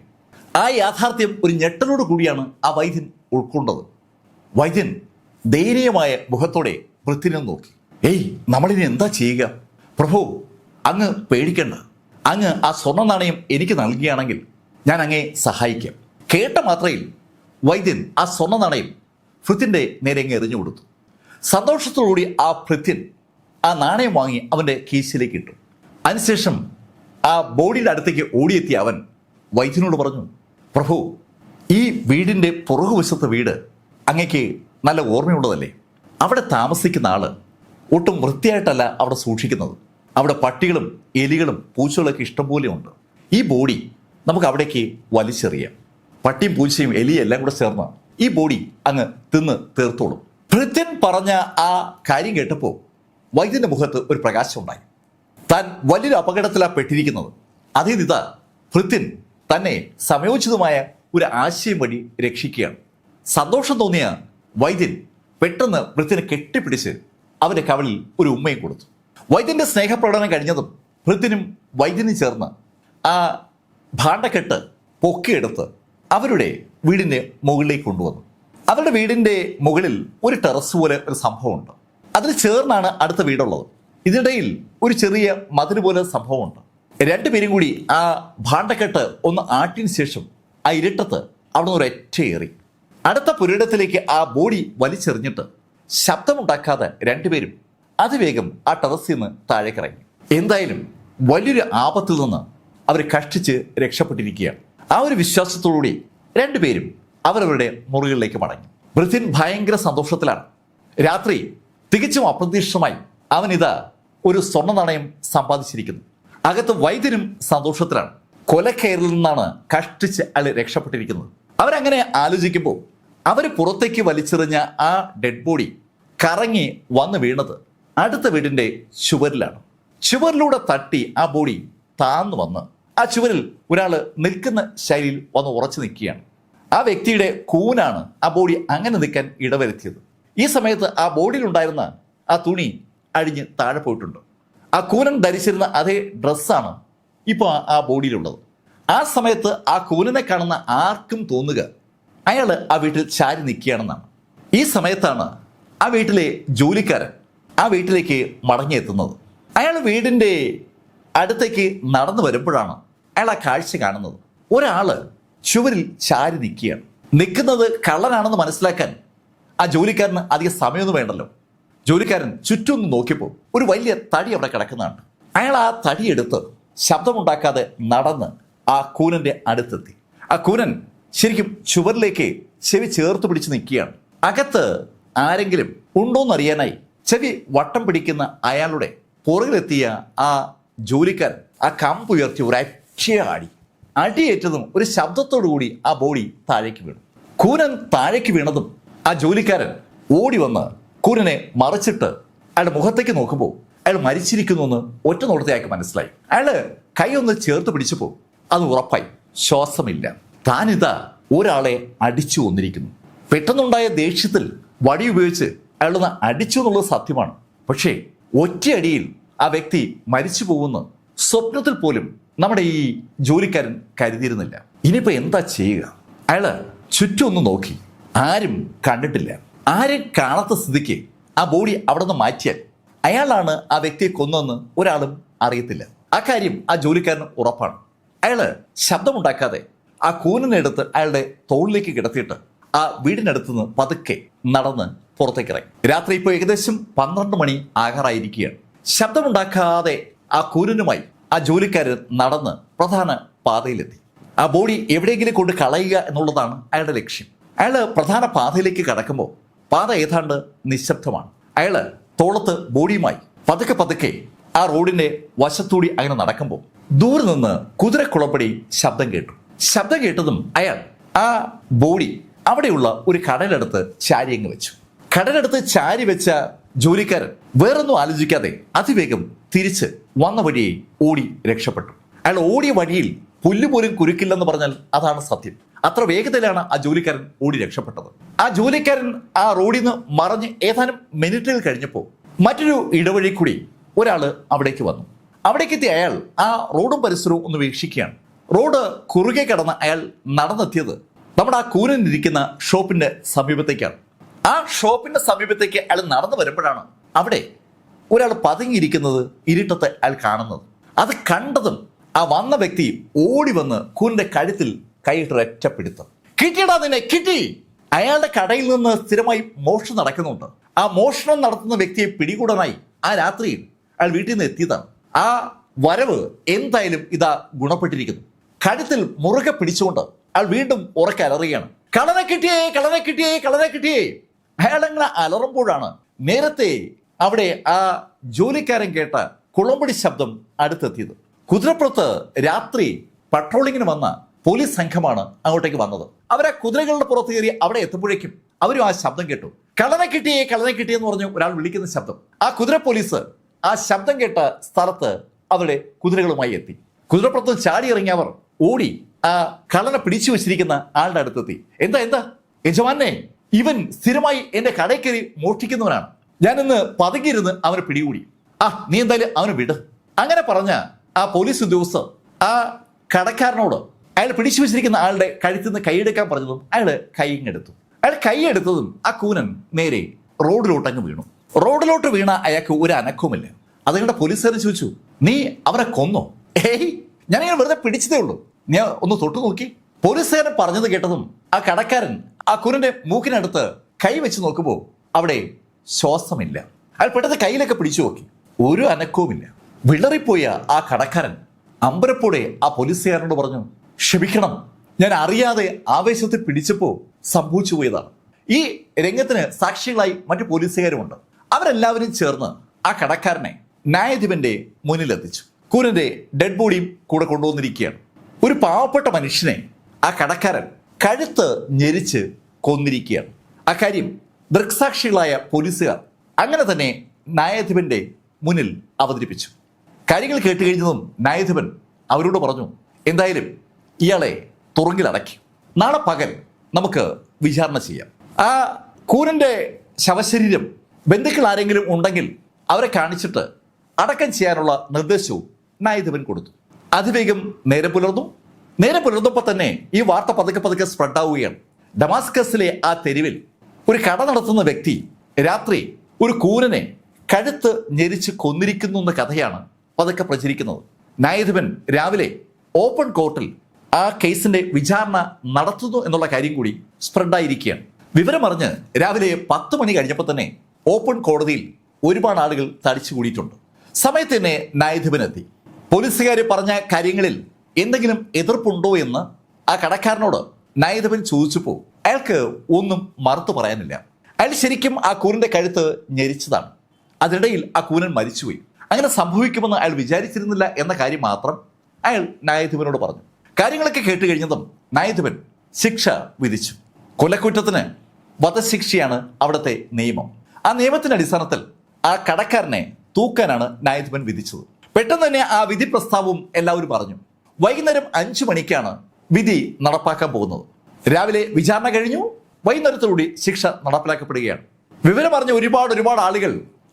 ആ യാഥാർത്ഥ്യം ഒരു ഞെട്ടലോട് കൂടിയാണ് ആ വൈദ്യൻ ഉൾക്കൊണ്ടത്. വൈദ്യൻ ദയനീയമായ മുഖത്തോടെ വൃത്തിനെ നോക്കി. ഏയ് നമ്മളിനി എന്താ ചെയ്യുക? പ്രഭു അങ്ങ് പേടിക്കണ്ട. അങ്ങ് ആ സ്വർണ നാണയം എനിക്ക് നൽകുകയാണെങ്കിൽ ഞാൻ അങ്ങേ സഹായിക്കാം. കേട്ട മാത്രയിൽ വൈദ്യൻ ആ സ്വർണ നാണയം ഭൃത്യന്റെ നേരെ അങ്ങ് എറിഞ്ഞു കൊടുത്തു. സന്തോഷത്തോടുകൂടി ആ ഭൃത്യൻ ആ നാണയം വാങ്ങി അവന്റെ കീശയിലേക്ക് ഇട്ടു. അതിനുശേഷം ആ ബോഡിയുടെ അടുത്തേക്ക് ഓടിയെത്തിയ അവൻ വൈദ്യനോട് പറഞ്ഞു പ്രഭു ഈ വീടിന്റെ പുറകുവശത്തെ വീട് അങ്ങക്ക് നല്ല ഓർമ്മയുള്ളതല്ലേ? അവിടെ താമസിക്കുന്ന ആൾ ഒട്ടും വൃത്തിയായിട്ടല്ല അവിടെ സൂക്ഷിക്കുന്നത്. അവിടെ പട്ടികളും എലികളും പൂച്ചകളൊക്കെ ഇഷ്ടംപോലെ ഉണ്ട്. ഈ ബോഡി നമുക്ക് അവിടേക്ക് വലിച്ചെറിയാം. പട്ടിയും പൂച്ചയും എലിയും എല്ലാം കൂടെ ചേർന്ന് ഈ ബോഡി അങ്ങ് തിന്ന് തീർത്തോളും. ഭൃത്യൻ പറഞ്ഞ ആ കാര്യം കേട്ടപ്പോൾ വൈദ്യന്റെ മുഖത്ത് ഒരു പ്രകാശം ഉണ്ടായി. താൻ വലിയൊരു അപകടത്തിലാണ് പെട്ടിരിക്കുന്നത്. അതേ നിത ഭൃത്യൻ തന്നെ സമയോചിതമായ ഒരു ആശയം വഴി രക്ഷിക്കുകയാണ്. സന്തോഷം തോന്നിയ വൈദ്യൻ പെട്ടെന്ന് പൃഥ്വിനെ കെട്ടിപ്പിടിച്ച് അവന്റെ കവളിൽ ഒരു ഉമ്മയും കൊടുത്തു. വൈദ്യന്റെ സ്നേഹപ്രകടനം കഴിഞ്ഞതും ഹൃദ്യനും വൈദ്യനും ചേർന്ന് ആ ഭാണ്ഡക്കെട്ട് പൊക്കിയെടുത്ത് അവരുടെ വീടിന്റെ മുകളിലേക്ക് കൊണ്ടുവന്നു. അവരുടെ വീടിന്റെ മുകളിൽ ഒരു ടെറസ് പോലെ ഒരു സംഭവമുണ്ട്. അതിന് ചേർന്നാണ് അടുത്ത വീടുള്ളത്. ഇതിനിടയിൽ ഒരു ചെറിയ മതിൽ പോലെ സംഭവമുണ്ട്. രണ്ടുപേരും കൂടി ആ ഭാണ്ഡക്കെട്ട് ഒന്ന് ആട്ടിന് ശേഷം ആ ഇരുട്ടത്ത് അവിടെ നിന്ന് ഒരു ഒറ്റയേറി അടുത്ത പുരയിടത്തിലേക്ക് ആ ബോഡി വലിച്ചെറിഞ്ഞിട്ട് ശബ്ദമുണ്ടാക്കാതെ രണ്ടുപേരും അതിവേഗം ആ ടെറസിൽ നിന്ന് താഴേക്കിറങ്ങി. എന്തായാലും വലിയൊരു ആപത്തിൽ നിന്ന് അവർ കഷ്ടിച്ച് രക്ഷപ്പെട്ടിരിക്കുകയാണ്. ആ ഒരു വിശ്വാസത്തോടുകൂടി രണ്ടുപേരും അവരവരുടെ മുറികളിലേക്ക് മടങ്ങി. ബ്രിഥിൻ ഭയങ്കര സന്തോഷത്തിലാണ്. രാത്രി തികച്ചും അപ്രതീക്ഷിതമായി അവനിതാ ഒരു സ്വർണ നാണയം സമ്പാദിച്ചിരിക്കുന്നു. അകത്ത് വൈദ്യനും സന്തോഷത്തിലാണ്. കൊലക്കയറിൽ നിന്നാണ് കഷ്ടിച്ച് അയാൾ രക്ഷപ്പെട്ടിരിക്കുന്നത്. അവരങ്ങനെ ആലോചിക്കുമ്പോൾ അവർ പുറത്തേക്ക് വലിച്ചെറിഞ്ഞ ആ ഡെഡ് ബോഡി കറങ്ങി വന്ന് വീണത് അടുത്ത വീടിന്റെ ചുവരിലാണ്. ചുവരിലൂടെ തട്ടി ആ ബോഡി താന്നു വന്ന് ആ ചുവരിൽ ഒരാൾ നിൽക്കുന്ന ശൈലിയിൽ വന്ന് ഉറച്ചു നിൽക്കുകയാണ്. ആ വ്യക്തിയുടെ കൂനാണ് ആ ബോഡി അങ്ങനെ നിൽക്കാൻ ഇടവരുത്തിയത്. ഈ സമയത്ത് ആ ബോഡിയിലുണ്ടായിരുന്ന ആ തുണി അഴിഞ്ഞ് താഴെ പോയിട്ടുണ്ട്. ആ കൂനൻ ധരിച്ചിരുന്ന അതേ ഡ്രസ്സാണ് ഇപ്പോൾ ആ ബോഡിയിലുള്ളത്. ആ സമയത്ത് ആ കൂനനെ കാണുന്ന ആർക്കും തോന്നുക അയാൾ ആ വീട്ടിൽ ചാരി നിൽക്കുകയാണെന്നാണ്. ഈ സമയത്താണ് ആ വീട്ടിലെ ജോലിക്കാരൻ ആ വീട്ടിലേക്ക് മടങ്ങിയെത്തുന്നത്. അയാൾ വീടിന്റെ അടുത്തേക്ക് നടന്നു വരുമ്പോഴാണ് അയാൾ ആ കാഴ്ച കാണുന്നത്. ഒരാൾ ചുവരിൽ ചാരി നിൽക്കുകയാണ്. നിൽക്കുന്നത് കള്ളനാണെന്ന് മനസ്സിലാക്കാൻ ആ ജോലിക്കാരന് അധികം സമയമൊന്നും വേണ്ടല്ലോ. ജോലിക്കാരൻ ചുറ്റും നോക്കിയപ്പോൾ ഒരു വലിയ തടി അവിടെ കിടക്കുന്നതാണ് അയാൾ ആ തടിയെടുത്ത് ശബ്ദമുണ്ടാക്കാതെ നടന്ന് ആ കൂനന്റെ അടുത്തെത്തി. ആ കൂനൻ ശരിക്കും ചുവരിലേക്ക് ചെവി ചേർത്ത് പിടിച്ച് നിൽക്കുകയാണ്. അകത്ത് ആരെങ്കിലും ഉണ്ടോന്നറിയാനായി ചെവി വട്ടം പിടിക്കുന്ന അയാളുടെ പുറകിലെത്തിയ ആ ജോലിക്കാരൻ ആ കമ്പ് ഉയർത്തി ഒരു അക്ഷയ അടി അടിയേറ്റതും ഒരു ശബ്ദത്തോടു കൂടി ആ ബോഡി താഴേക്ക് വീണു. കൂനൻ താഴേക്ക് വീണതും ആ ജോലിക്കാരൻ ഓടി വന്ന് കൂനനെ മറച്ചിട്ട് അയാളുടെ മുഖത്തേക്ക് നോക്കുമ്പോൾ അയാൾ മരിച്ചിരിക്കുന്നു എന്ന് ഒറ്റ നോട്ടത്തെ അയാൾക്ക് മനസ്സിലായി. അയാൾ കൈ ഒന്ന് ചേർത്ത് പിടിച്ചപ്പോൾ അത് ഉറപ്പായി. ശ്വാസമില്ല. താനിതാ ഒരാളെ അടിച്ചു വന്നിരിക്കുന്നു പെട്ടെന്നുണ്ടായ ദേഷ്യത്തിൽ വടി ഉപയോഗിച്ച് അയാളൊന്ന് അടിച്ചു എന്നുള്ളത് സത്യമാണ്. പക്ഷേ ഒറ്റയടിയിൽ ആ വ്യക്തി മരിച്ചു പോകുന്ന സ്വപ്നത്തിൽ പോലും നമ്മുടെ ഈ ജോലിക്കാരൻ കരുതിയിരുന്നില്ല. ഇനിയിപ്പോൾ എന്താ ചെയ്യുക? അയാൾ ചുറ്റും ഒന്ന് നോക്കി. ആരും കണ്ടിട്ടില്ല. ആരും കാണാത്ത സ്ഥിതിക്ക് ആ ബോഡി അവിടെ നിന്ന് മാറ്റിയാൽ അയാളാണ് ആ വ്യക്തിയെ കൊന്നതെന്ന് ഒരാളും അറിയത്തില്ല. ആ കാര്യം ആ ജോലിക്കാരന് ഉറപ്പാണ്. അയാൾ ശബ്ദമുണ്ടാക്കാതെ ആ കൂനിനെടുത്ത് അയാളുടെ തോളിലേക്ക് കിടത്തിയിട്ട് ആ വീടിനടുത്ത് നിന്ന് പതുക്കെ നടന്ന് പുറത്തേക്ക് ഇറങ്ങി രാത്രി ഇപ്പോൾ ഏകദേശം പന്ത്രണ്ട് മണി ആകാറായിരിക്കുകയാണ്. ശബ്ദമുണ്ടാക്കാതെ ആ കൂരനുമായി ആ ജോലിക്കാരൻ നടന്ന് പ്രധാന പാതയിലെത്തി. ആ ബോഡി എവിടെയെങ്കിലും കൊണ്ട് കളയുക എന്നുള്ളതാണ് അയാളുടെ ലക്ഷ്യം. അയാൾ പ്രധാന പാതയിലേക്ക് കടക്കുമ്പോൾ പാത ഏതാണ്ട് നിശബ്ദമാണ്. അയാൾ തോളത്ത് ബോഡിയുമായി പതുക്കെ പതുക്കെ ആ റോഡിന്റെ വശത്തൂടി അങ്ങനെ നടക്കുമ്പോൾ ദൂരെ നിന്ന് കുതിരക്കുളപ്പടി ശബ്ദം കേട്ടു. ശബ്ദം കേട്ടതും അയാൾ ആ ബോഡി അവിടെയുള്ള ഒരു കടലെടുത്ത് ചാരി അങ്ങ് വെച്ചു. കടലെടുത്ത് ചാരി വെച്ച ജോലിക്കാരൻ വേറൊന്നും ആലോചിക്കാതെ അതിവേഗം തിരിച്ച് വന്ന വഴിയെ ഓടി രക്ഷപ്പെട്ടു. അയാൾ ഓടിയ വഴിയിൽ പുല്ല് പോലും കുരുക്കില്ലെന്ന് പറഞ്ഞാൽ അതാണ് സത്യം. അത്ര വേഗത്തിലാണ് ആ ജോലിക്കാരൻ ഓടി രക്ഷപ്പെട്ടത്. ആ ജോലിക്കാരൻ ആ റോഡിൽ നിന്ന് മറഞ്ഞ് ഏതാനും മിനിറ്റുകൾ കഴിഞ്ഞപ്പോൾ മറ്റൊരു ഇടവഴി കൂടി ഒരാൾ അവിടേക്ക് വന്നു. അവിടേക്ക് എത്തിയ അയാൾ ആ റോഡും പരിസരവും ഒന്ന് വീക്ഷിക്കുകയാണ്. റോഡ് കുറുകെ കടന്ന് അയാൾ നടന്നെത്തിയത് നമ്മുടെ ആ കൂരനിരിക്കുന്ന ഷോപ്പിന്റെ സമീപത്തേക്കാണ്. ആ ഷോപ്പിന്റെ സമീപത്തേക്ക് അയാൾ നടന്നു വരുമ്പോഴാണ് അവിടെ ഒരാൾ പതുങ്ങിയിരിക്കുന്നത് ഇരുട്ടത്തെ അയാൾ കാണുന്നത്. അത് കണ്ടതും ആ വന്ന വ്യക്തി ഓടി വന്ന് കൂനിന്റെ കഴുത്തിൽ കൈയിട്ട് ഒറ്റപ്പിടുത്തം കിട്ടിയടാ നിന്നെ കിട്ടി! അയാളുടെ കടയിൽ നിന്ന് സ്ഥിരമായി മോഷണം നടക്കുന്നുണ്ട്. ആ മോഷണം നടത്തുന്ന വ്യക്തിയെ പിടികൂടാനായി ആ രാത്രിയിൽ അയാൾ വീട്ടിൽ നിന്ന് എത്തിയതാണ്. ആ വരവ് എന്തായാലും ഇതാ ഗുണപ്പെട്ടിരിക്കുന്നു. കഴുത്തിൽ മുറുകെ പിടിച്ചുകൊണ്ട് അയാൾ വീണ്ടും ഉറക്കെ അലറുകയാണ്. കളനെ കിട്ടിയേ കളനെ കിട്ടിയേ കളനെ കിട്ടിയേ. അയാൾ അങ്ങനെ അലറുമ്പോഴാണ് നേരത്തെ അവിടെ ആ ജോലിക്കാരൻ കേട്ട കുളമ്പടി ശബ്ദം അടുത്തെത്തിയത്. കുതിരപ്പുറത്ത് രാത്രി പട്രോളിങ്ങിന് വന്ന പോലീസ് സംഘമാണ് അങ്ങോട്ടേക്ക് വന്നത്. അവരെ കുതിരകളുടെ പുറത്ത് കയറി അവിടെ എത്തുമ്പോഴേക്കും അവരും ആ ശബ്ദം കേട്ടു. കളനെ കിട്ടിയേ കളനെ കിട്ടിയെന്ന് പറഞ്ഞു ഒരാൾ വിളിക്കുന്ന ശബ്ദം. ആ കുതിര പോലീസ് ആ ശബ്ദം കേട്ട സ്ഥലത്ത് അവരുടെ കുതിരകളുമായി എത്തി. കുതിരപ്പുറത്ത് ചാടി ഇറങ്ങിയവർ ഓടി ആ കള്ളനെ പിടിച്ചു വെച്ചിരിക്കുന്ന ആളുടെ അടുത്തെത്തി. എന്താ എന്താ? യജമാനെ ഇവൻ സ്ഥിരമായി എന്റെ കടയിൽ കയറി മോഷ്ടിക്കുന്നവനാണ്. ഞാൻ ഇന്ന് പതുങ്ങിയിരുന്ന് അവനെ പിടികൂടി. ആ നീ എന്തായാലും അവനെ വിട്. അങ്ങനെ പറഞ്ഞ ആ പോലീസ് ഉദ്യോഗസ്ഥർ ആ കടക്കാരനോട് അയാൾ പിടിച്ചു വെച്ചിരിക്കുന്ന ആളുടെ കഴുത്തിൽ നിന്ന് കൈയെടുക്കാൻ പറഞ്ഞതും അയാൾ കൈയിങ്ങെടുത്തു അയാൾ കൈയെടുത്തതും ആ കൂനൻ നേരെ റോഡിലോട്ട് അങ്ങ് വീണു. റോഡിലോട്ട് വീണ അയാൾക്ക് ഒരു അനക്കവുമില്ല. അതുകൊണ്ട് പോലീസുകാരൻ ചോദിച്ചു നീ അവരെ കൊന്നോ? ഏയ് ഞാനിങ്ങനെ വെറുതെ പിടിച്ചതേ ഉള്ളൂ. നീ ഒന്ന് തൊട്ടു നോക്കി. പോലീസുകാരൻ പറഞ്ഞത് കേട്ടതും ആ കടക്കാരൻ ആ കുരന്റെ മൂക്കിനടുത്ത് കൈ വെച്ച് നോക്കുമ്പോൾ അവിടെ ശ്വാസമില്ല. അയാൾ പെട്ടെന്ന് കയ്യിലൊക്കെ പിടിച്ചു നോക്കി. ഒരു അനക്കവുമില്ല. വിളറിപ്പോയ ആ കടക്കാരൻ അമ്പരപ്പോടെ ആ പോലീസുകാരനോട് പറഞ്ഞു ക്ഷമിക്കണം. ഞാൻ അറിയാതെ ആവേശത്തിൽ പിടിച്ചപ്പോ സംഭവിച്ചു പോയതാണ്. ഈ രംഗത്തിന് സാക്ഷികളായി മറ്റു പോലീസുകാരുമുണ്ട്. അവരെല്ലാവരും ചേർന്ന് ആ കടക്കാരനെ ന്യായാധിപന്റെ മുന്നിലെത്തിച്ചു. കൂരന്റെ ഡെഡ് ബോഡിയും കൂടെ കൊണ്ടുവന്നിരിക്കുകയാണ്. ഒരു പാവപ്പെട്ട മനുഷ്യനെ ആ കടക്കാരൻ കഴുത്ത് ഞെരിച്ച് കൊന്നിരിക്കുകയാണ്. അക്കാര്യം ദൃക്സാക്ഷികളായ പോലീസുകാർ അങ്ങനെ തന്നെ ന്യായാധിപന്റെ മുന്നിൽ അവതരിപ്പിച്ചു. കാര്യങ്ങൾ കേട്ട് കഴിഞ്ഞതും ന്യായാധിപൻ അവരോട് പറഞ്ഞു എന്തായാലും ഇയാളെ തുറങ്കിലടക്കി നാളെ പകൽ നമുക്ക് വിചാരണ ചെയ്യാം. ആ കൂരന്റെ ശവശരീരം ബന്ധുക്കൾ ആരെങ്കിലും ഉണ്ടെങ്കിൽ അവരെ കാണിച്ചിട്ട് അടക്കം ചെയ്യാനുള്ള നിർദ്ദേശവും ന്യായാധിപൻ കൊടുത്തു. അതിവേഗം നേരെ പുലർന്നു. നേരെ പുലർന്നപ്പോൾ തന്നെ ഈ വാർത്ത പതുക്കെ പതുക്കെ സ്പ്രെഡ് ആവുകയാണ്. ഡമാസ്കസിലെ ആ തെരുവിൽ ഒരു കട നടത്തുന്ന വ്യക്തി രാത്രി ഒരു കൂരനെ കഴുത്ത് ഞെരിച്ച് കൊന്നിരിക്കുന്നു എന്ന കഥയാണ് പതുക്കെ പ്രചരിക്കുന്നത്. ന്യായാധിപൻ രാവിലെ ഓപ്പൺ കോർട്ടിൽ ആ കേസിന്റെ വിചാരണ നടത്തുന്നു എന്നുള്ള കാര്യം കൂടി സ്പ്രെഡായിരിക്കുകയാണ് വിവരമറിഞ്ഞ് രാവിലെ പത്ത് മണി കഴിഞ്ഞപ്പോൾ തന്നെ ഓപ്പൺ കോടതിയിൽ ഒരുപാട് ആളുകൾ തടിച്ചു കൂടിയിട്ടുണ്ട് സമയത്ത് തന്നെ ന്യായാധിപനെത്തി പോലീസുകാർ പറഞ്ഞ കാര്യങ്ങളിൽ എന്തെങ്കിലും എതിർപ്പുണ്ടോ എന്ന് ആ കടക്കാരനോട് ന്യായാധിപൻ ചോദിച്ചപ്പോൾ അയാൾക്ക് ഒന്നും മറുത്തു പറയാനില്ല. അയാൾ ശരിക്കും ആ കൂറിന്റെ കഴുത്ത് ഞെരിച്ചതാണ്. അതിനിടയിൽ ആ കൂനൻ മരിച്ചുപോയി. അങ്ങനെ സംഭവിക്കുമെന്ന് അയാൾ വിചാരിച്ചിരുന്നില്ല എന്ന കാര്യം മാത്രം അയാൾ ന്യായാധിപനോട് പറഞ്ഞു. കാര്യങ്ങളൊക്കെ കേട്ട് കഴിഞ്ഞതും ന്യായാധിപൻ ശിക്ഷ വിധിച്ചു. കൊലക്കുറ്റത്തിന് വധശിക്ഷയാണ് അവിടുത്തെ നിയമം. ആ നിയമത്തിന്റെ അടിസ്ഥാനത്തിൽ ആ കടക്കാരനെ തൂക്കാനാണ് ന്യായാധിപൻ വിധിച്ചത്. പെട്ടെന്ന് തന്നെ ആ വിധി പ്രസ്താവവും എല്ലാവരും പറഞ്ഞു. വൈകുന്നേരം അഞ്ചു മണിക്കാണ് വിധി നടപ്പാക്കാൻ പോകുന്നത്. രാവിലെ വിചാരണ കഴിഞ്ഞു. വൈകുന്നേരത്തോടുകൂടി ശിക്ഷ നടപ്പിലാക്കപ്പെടുകയാണ്. വിവരം അറിഞ്ഞ ഒരുപാട് ഒരുപാട് ആളുകൾ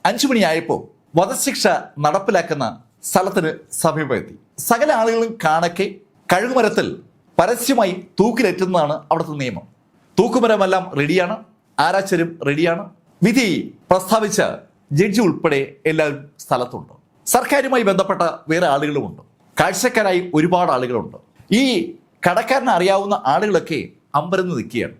അഞ്ചു മണിയായപ്പോൾ വധശിക്ഷ നടപ്പിലാക്കുന്ന സ്ഥലത്തിന് സമീപമെത്തി. സകല ആളുകളും കാണക്കെ കഴുകുമരത്തിൽ പരസ്യമായി തൂക്കിലേറ്റുന്നതാണ് അവിടുത്തെ നിയമം. തൂക്കുമരമെല്ലാം റെഡിയാണ് ആരാച്ചരും റെഡിയാണ് വിധി പ്രസ്താവിച്ച ജഡ്ജി ഉൾപ്പെടെ എല്ലാവരും സ്ഥലത്തുണ്ട്. സർക്കാരുമായി ബന്ധപ്പെട്ട വേറെ ആളുകളുമുണ്ട്. കാഴ്ചക്കാരായി ഒരുപാട് ആളുകളുണ്ട്. ഈ കടക്കാരനെ അറിയാവുന്ന ആളുകളൊക്കെ അമ്പരന്ന് നിൽക്കുകയാണ്.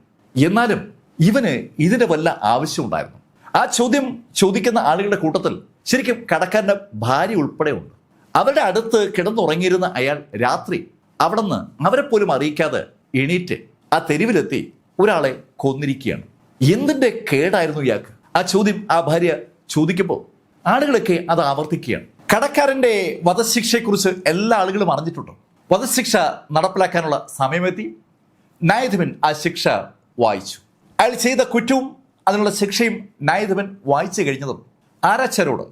എന്നാലും ഇവന് ഇതിന്റെ വല്ല ആവശ്യമുണ്ടായിരുന്നു. ആ ചോദ്യം ചോദിക്കുന്ന ആളുകളുടെ കൂട്ടത്തിൽ ശരിക്കും കടക്കാരന്റെ ഭാര്യ ഉൾപ്പെടെ ഉണ്ട്. അവരുടെ അടുത്ത് കിടന്നുറങ്ങിയിരുന്ന അയാൾ രാത്രി അവിടുന്ന് അവരെ പോലും അറിയിക്കാതെ എണീറ്റ് ആ തെരുവിലെത്തി ഒരാളെ കൊന്നിരിക്കുകയാണ്. എന്തിന്റെ കേടായിരുന്നു ഇയാൾക്ക്? ആ ചോദ്യം ആ ഭാര്യ ചോദിക്കുമ്പോൾ ആളുകളൊക്കെ അത് ആവർത്തിക്കുകയാണ്. കടക്കാരന്റെ വധശിക്ഷയെക്കുറിച്ച് എല്ലാ ആളുകളും അറിഞ്ഞിട്ടുണ്ട്? വധശിക്ഷ നടപ്പിലാക്കാനുള്ള സമയമെത്തി. ന്യായാധിപൻ ആ ശിക്ഷ വായിച്ചു. അയാൾ ചെയ്ത കുറ്റവും അതിനുള്ള ശിക്ഷയും ന്യായാധിപൻ വായിച്ചു കഴിഞ്ഞതും ആരാച്ചാരോട്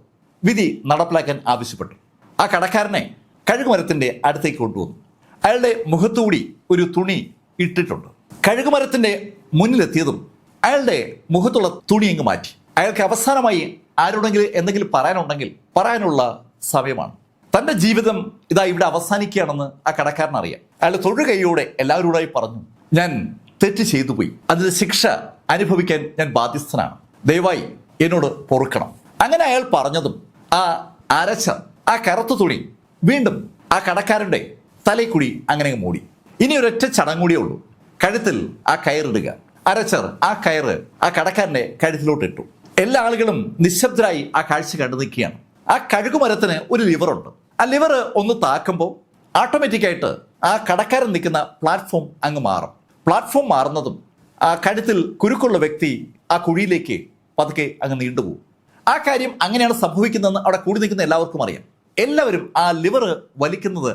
വിധി നടപ്പിലാക്കാൻ ആവശ്യപ്പെട്ടു. ആ കടക്കാരനെ കഴുകുമരത്തിന്റെ അടുത്തേക്ക് കൊണ്ടുവന്നു. അയാളുടെ മുഖത്തുകൂടി ഒരു തുണി ഇട്ടിട്ടുണ്ട്. കഴുകുമരത്തിന്റെ മുന്നിലെത്തിയതും അയാളുടെ മുഖത്തുള്ള തുണി അങ്ങ് മാറ്റി. അയാൾക്ക് അവസാനമായി ആരോടെങ്കിലും എന്തെങ്കിലും പറയാനുണ്ടെങ്കിൽ പറയാനുള്ള സമയമാണ് തന്റെ ജീവിതം ഇതാ ഇവിടെ അവസാനിക്കുകയാണെന്ന് ആ കടക്കാരൻ അറിയാം. അയാൾ തൊഴുകൈയോടെ എല്ലാവരോടായി പറഞ്ഞു ഞാൻ തെറ്റ് ചെയ്തു പോയി. അതിന്റെ ശിക്ഷ അനുഭവിക്കാൻ ഞാൻ ബാധ്യസ്ഥനാണ്. ദയവായി എന്നോട് പൊറുക്കണം. അങ്ങനെ അയാൾ പറഞ്ഞതും ആ അരച്ച ആ കറുത്ത തുണി വീണ്ടും ആ കടക്കാരന്റെ തലയ്ക്കുടി അങ്ങനെ അങ്ങ് മൂടി. ഇനി ഒരൊറ്റ ചടങ്ങ് കൂടിയേ ഉള്ളൂ. കഴുത്തിൽ ആ കയറിടുക. അരച്ചർ ആ കയറ് ആ കടക്കാരന്റെ കഴുത്തിലോട്ട് ഇട്ടു എല്ലാ ആളുകളും നിശബ്ദരായി ആ കാഴ്ച കണ്ടു നിൽക്കുകയാണ്. ആ കഴുകുമരത്തിന് ഒരു ലിവറുണ്ട് ആ ലിവർ ഒന്ന് താക്കുമ്പോൾ ഓട്ടോമാറ്റിക്കായിട്ട് ആ കടക്കാരൻ നിൽക്കുന്ന പ്ലാറ്റ്ഫോം അങ്ങ് മാറും. പ്ലാറ്റ്ഫോം മാറുന്നതും ആ കഴുത്തിൽ കുരുക്കുള്ള വ്യക്തി ആ കുഴിയിലേക്ക് പതുക്കെ അങ്ങ് നീണ്ടുപോകും ആ കാര്യം അങ്ങനെയാണ് സംഭവിക്കുന്നതെന്ന് അവിടെ കൂടി നിൽക്കുന്ന എല്ലാവർക്കും അറിയാം. എല്ലാവരും ആ ലിവർ വലിക്കുന്നത്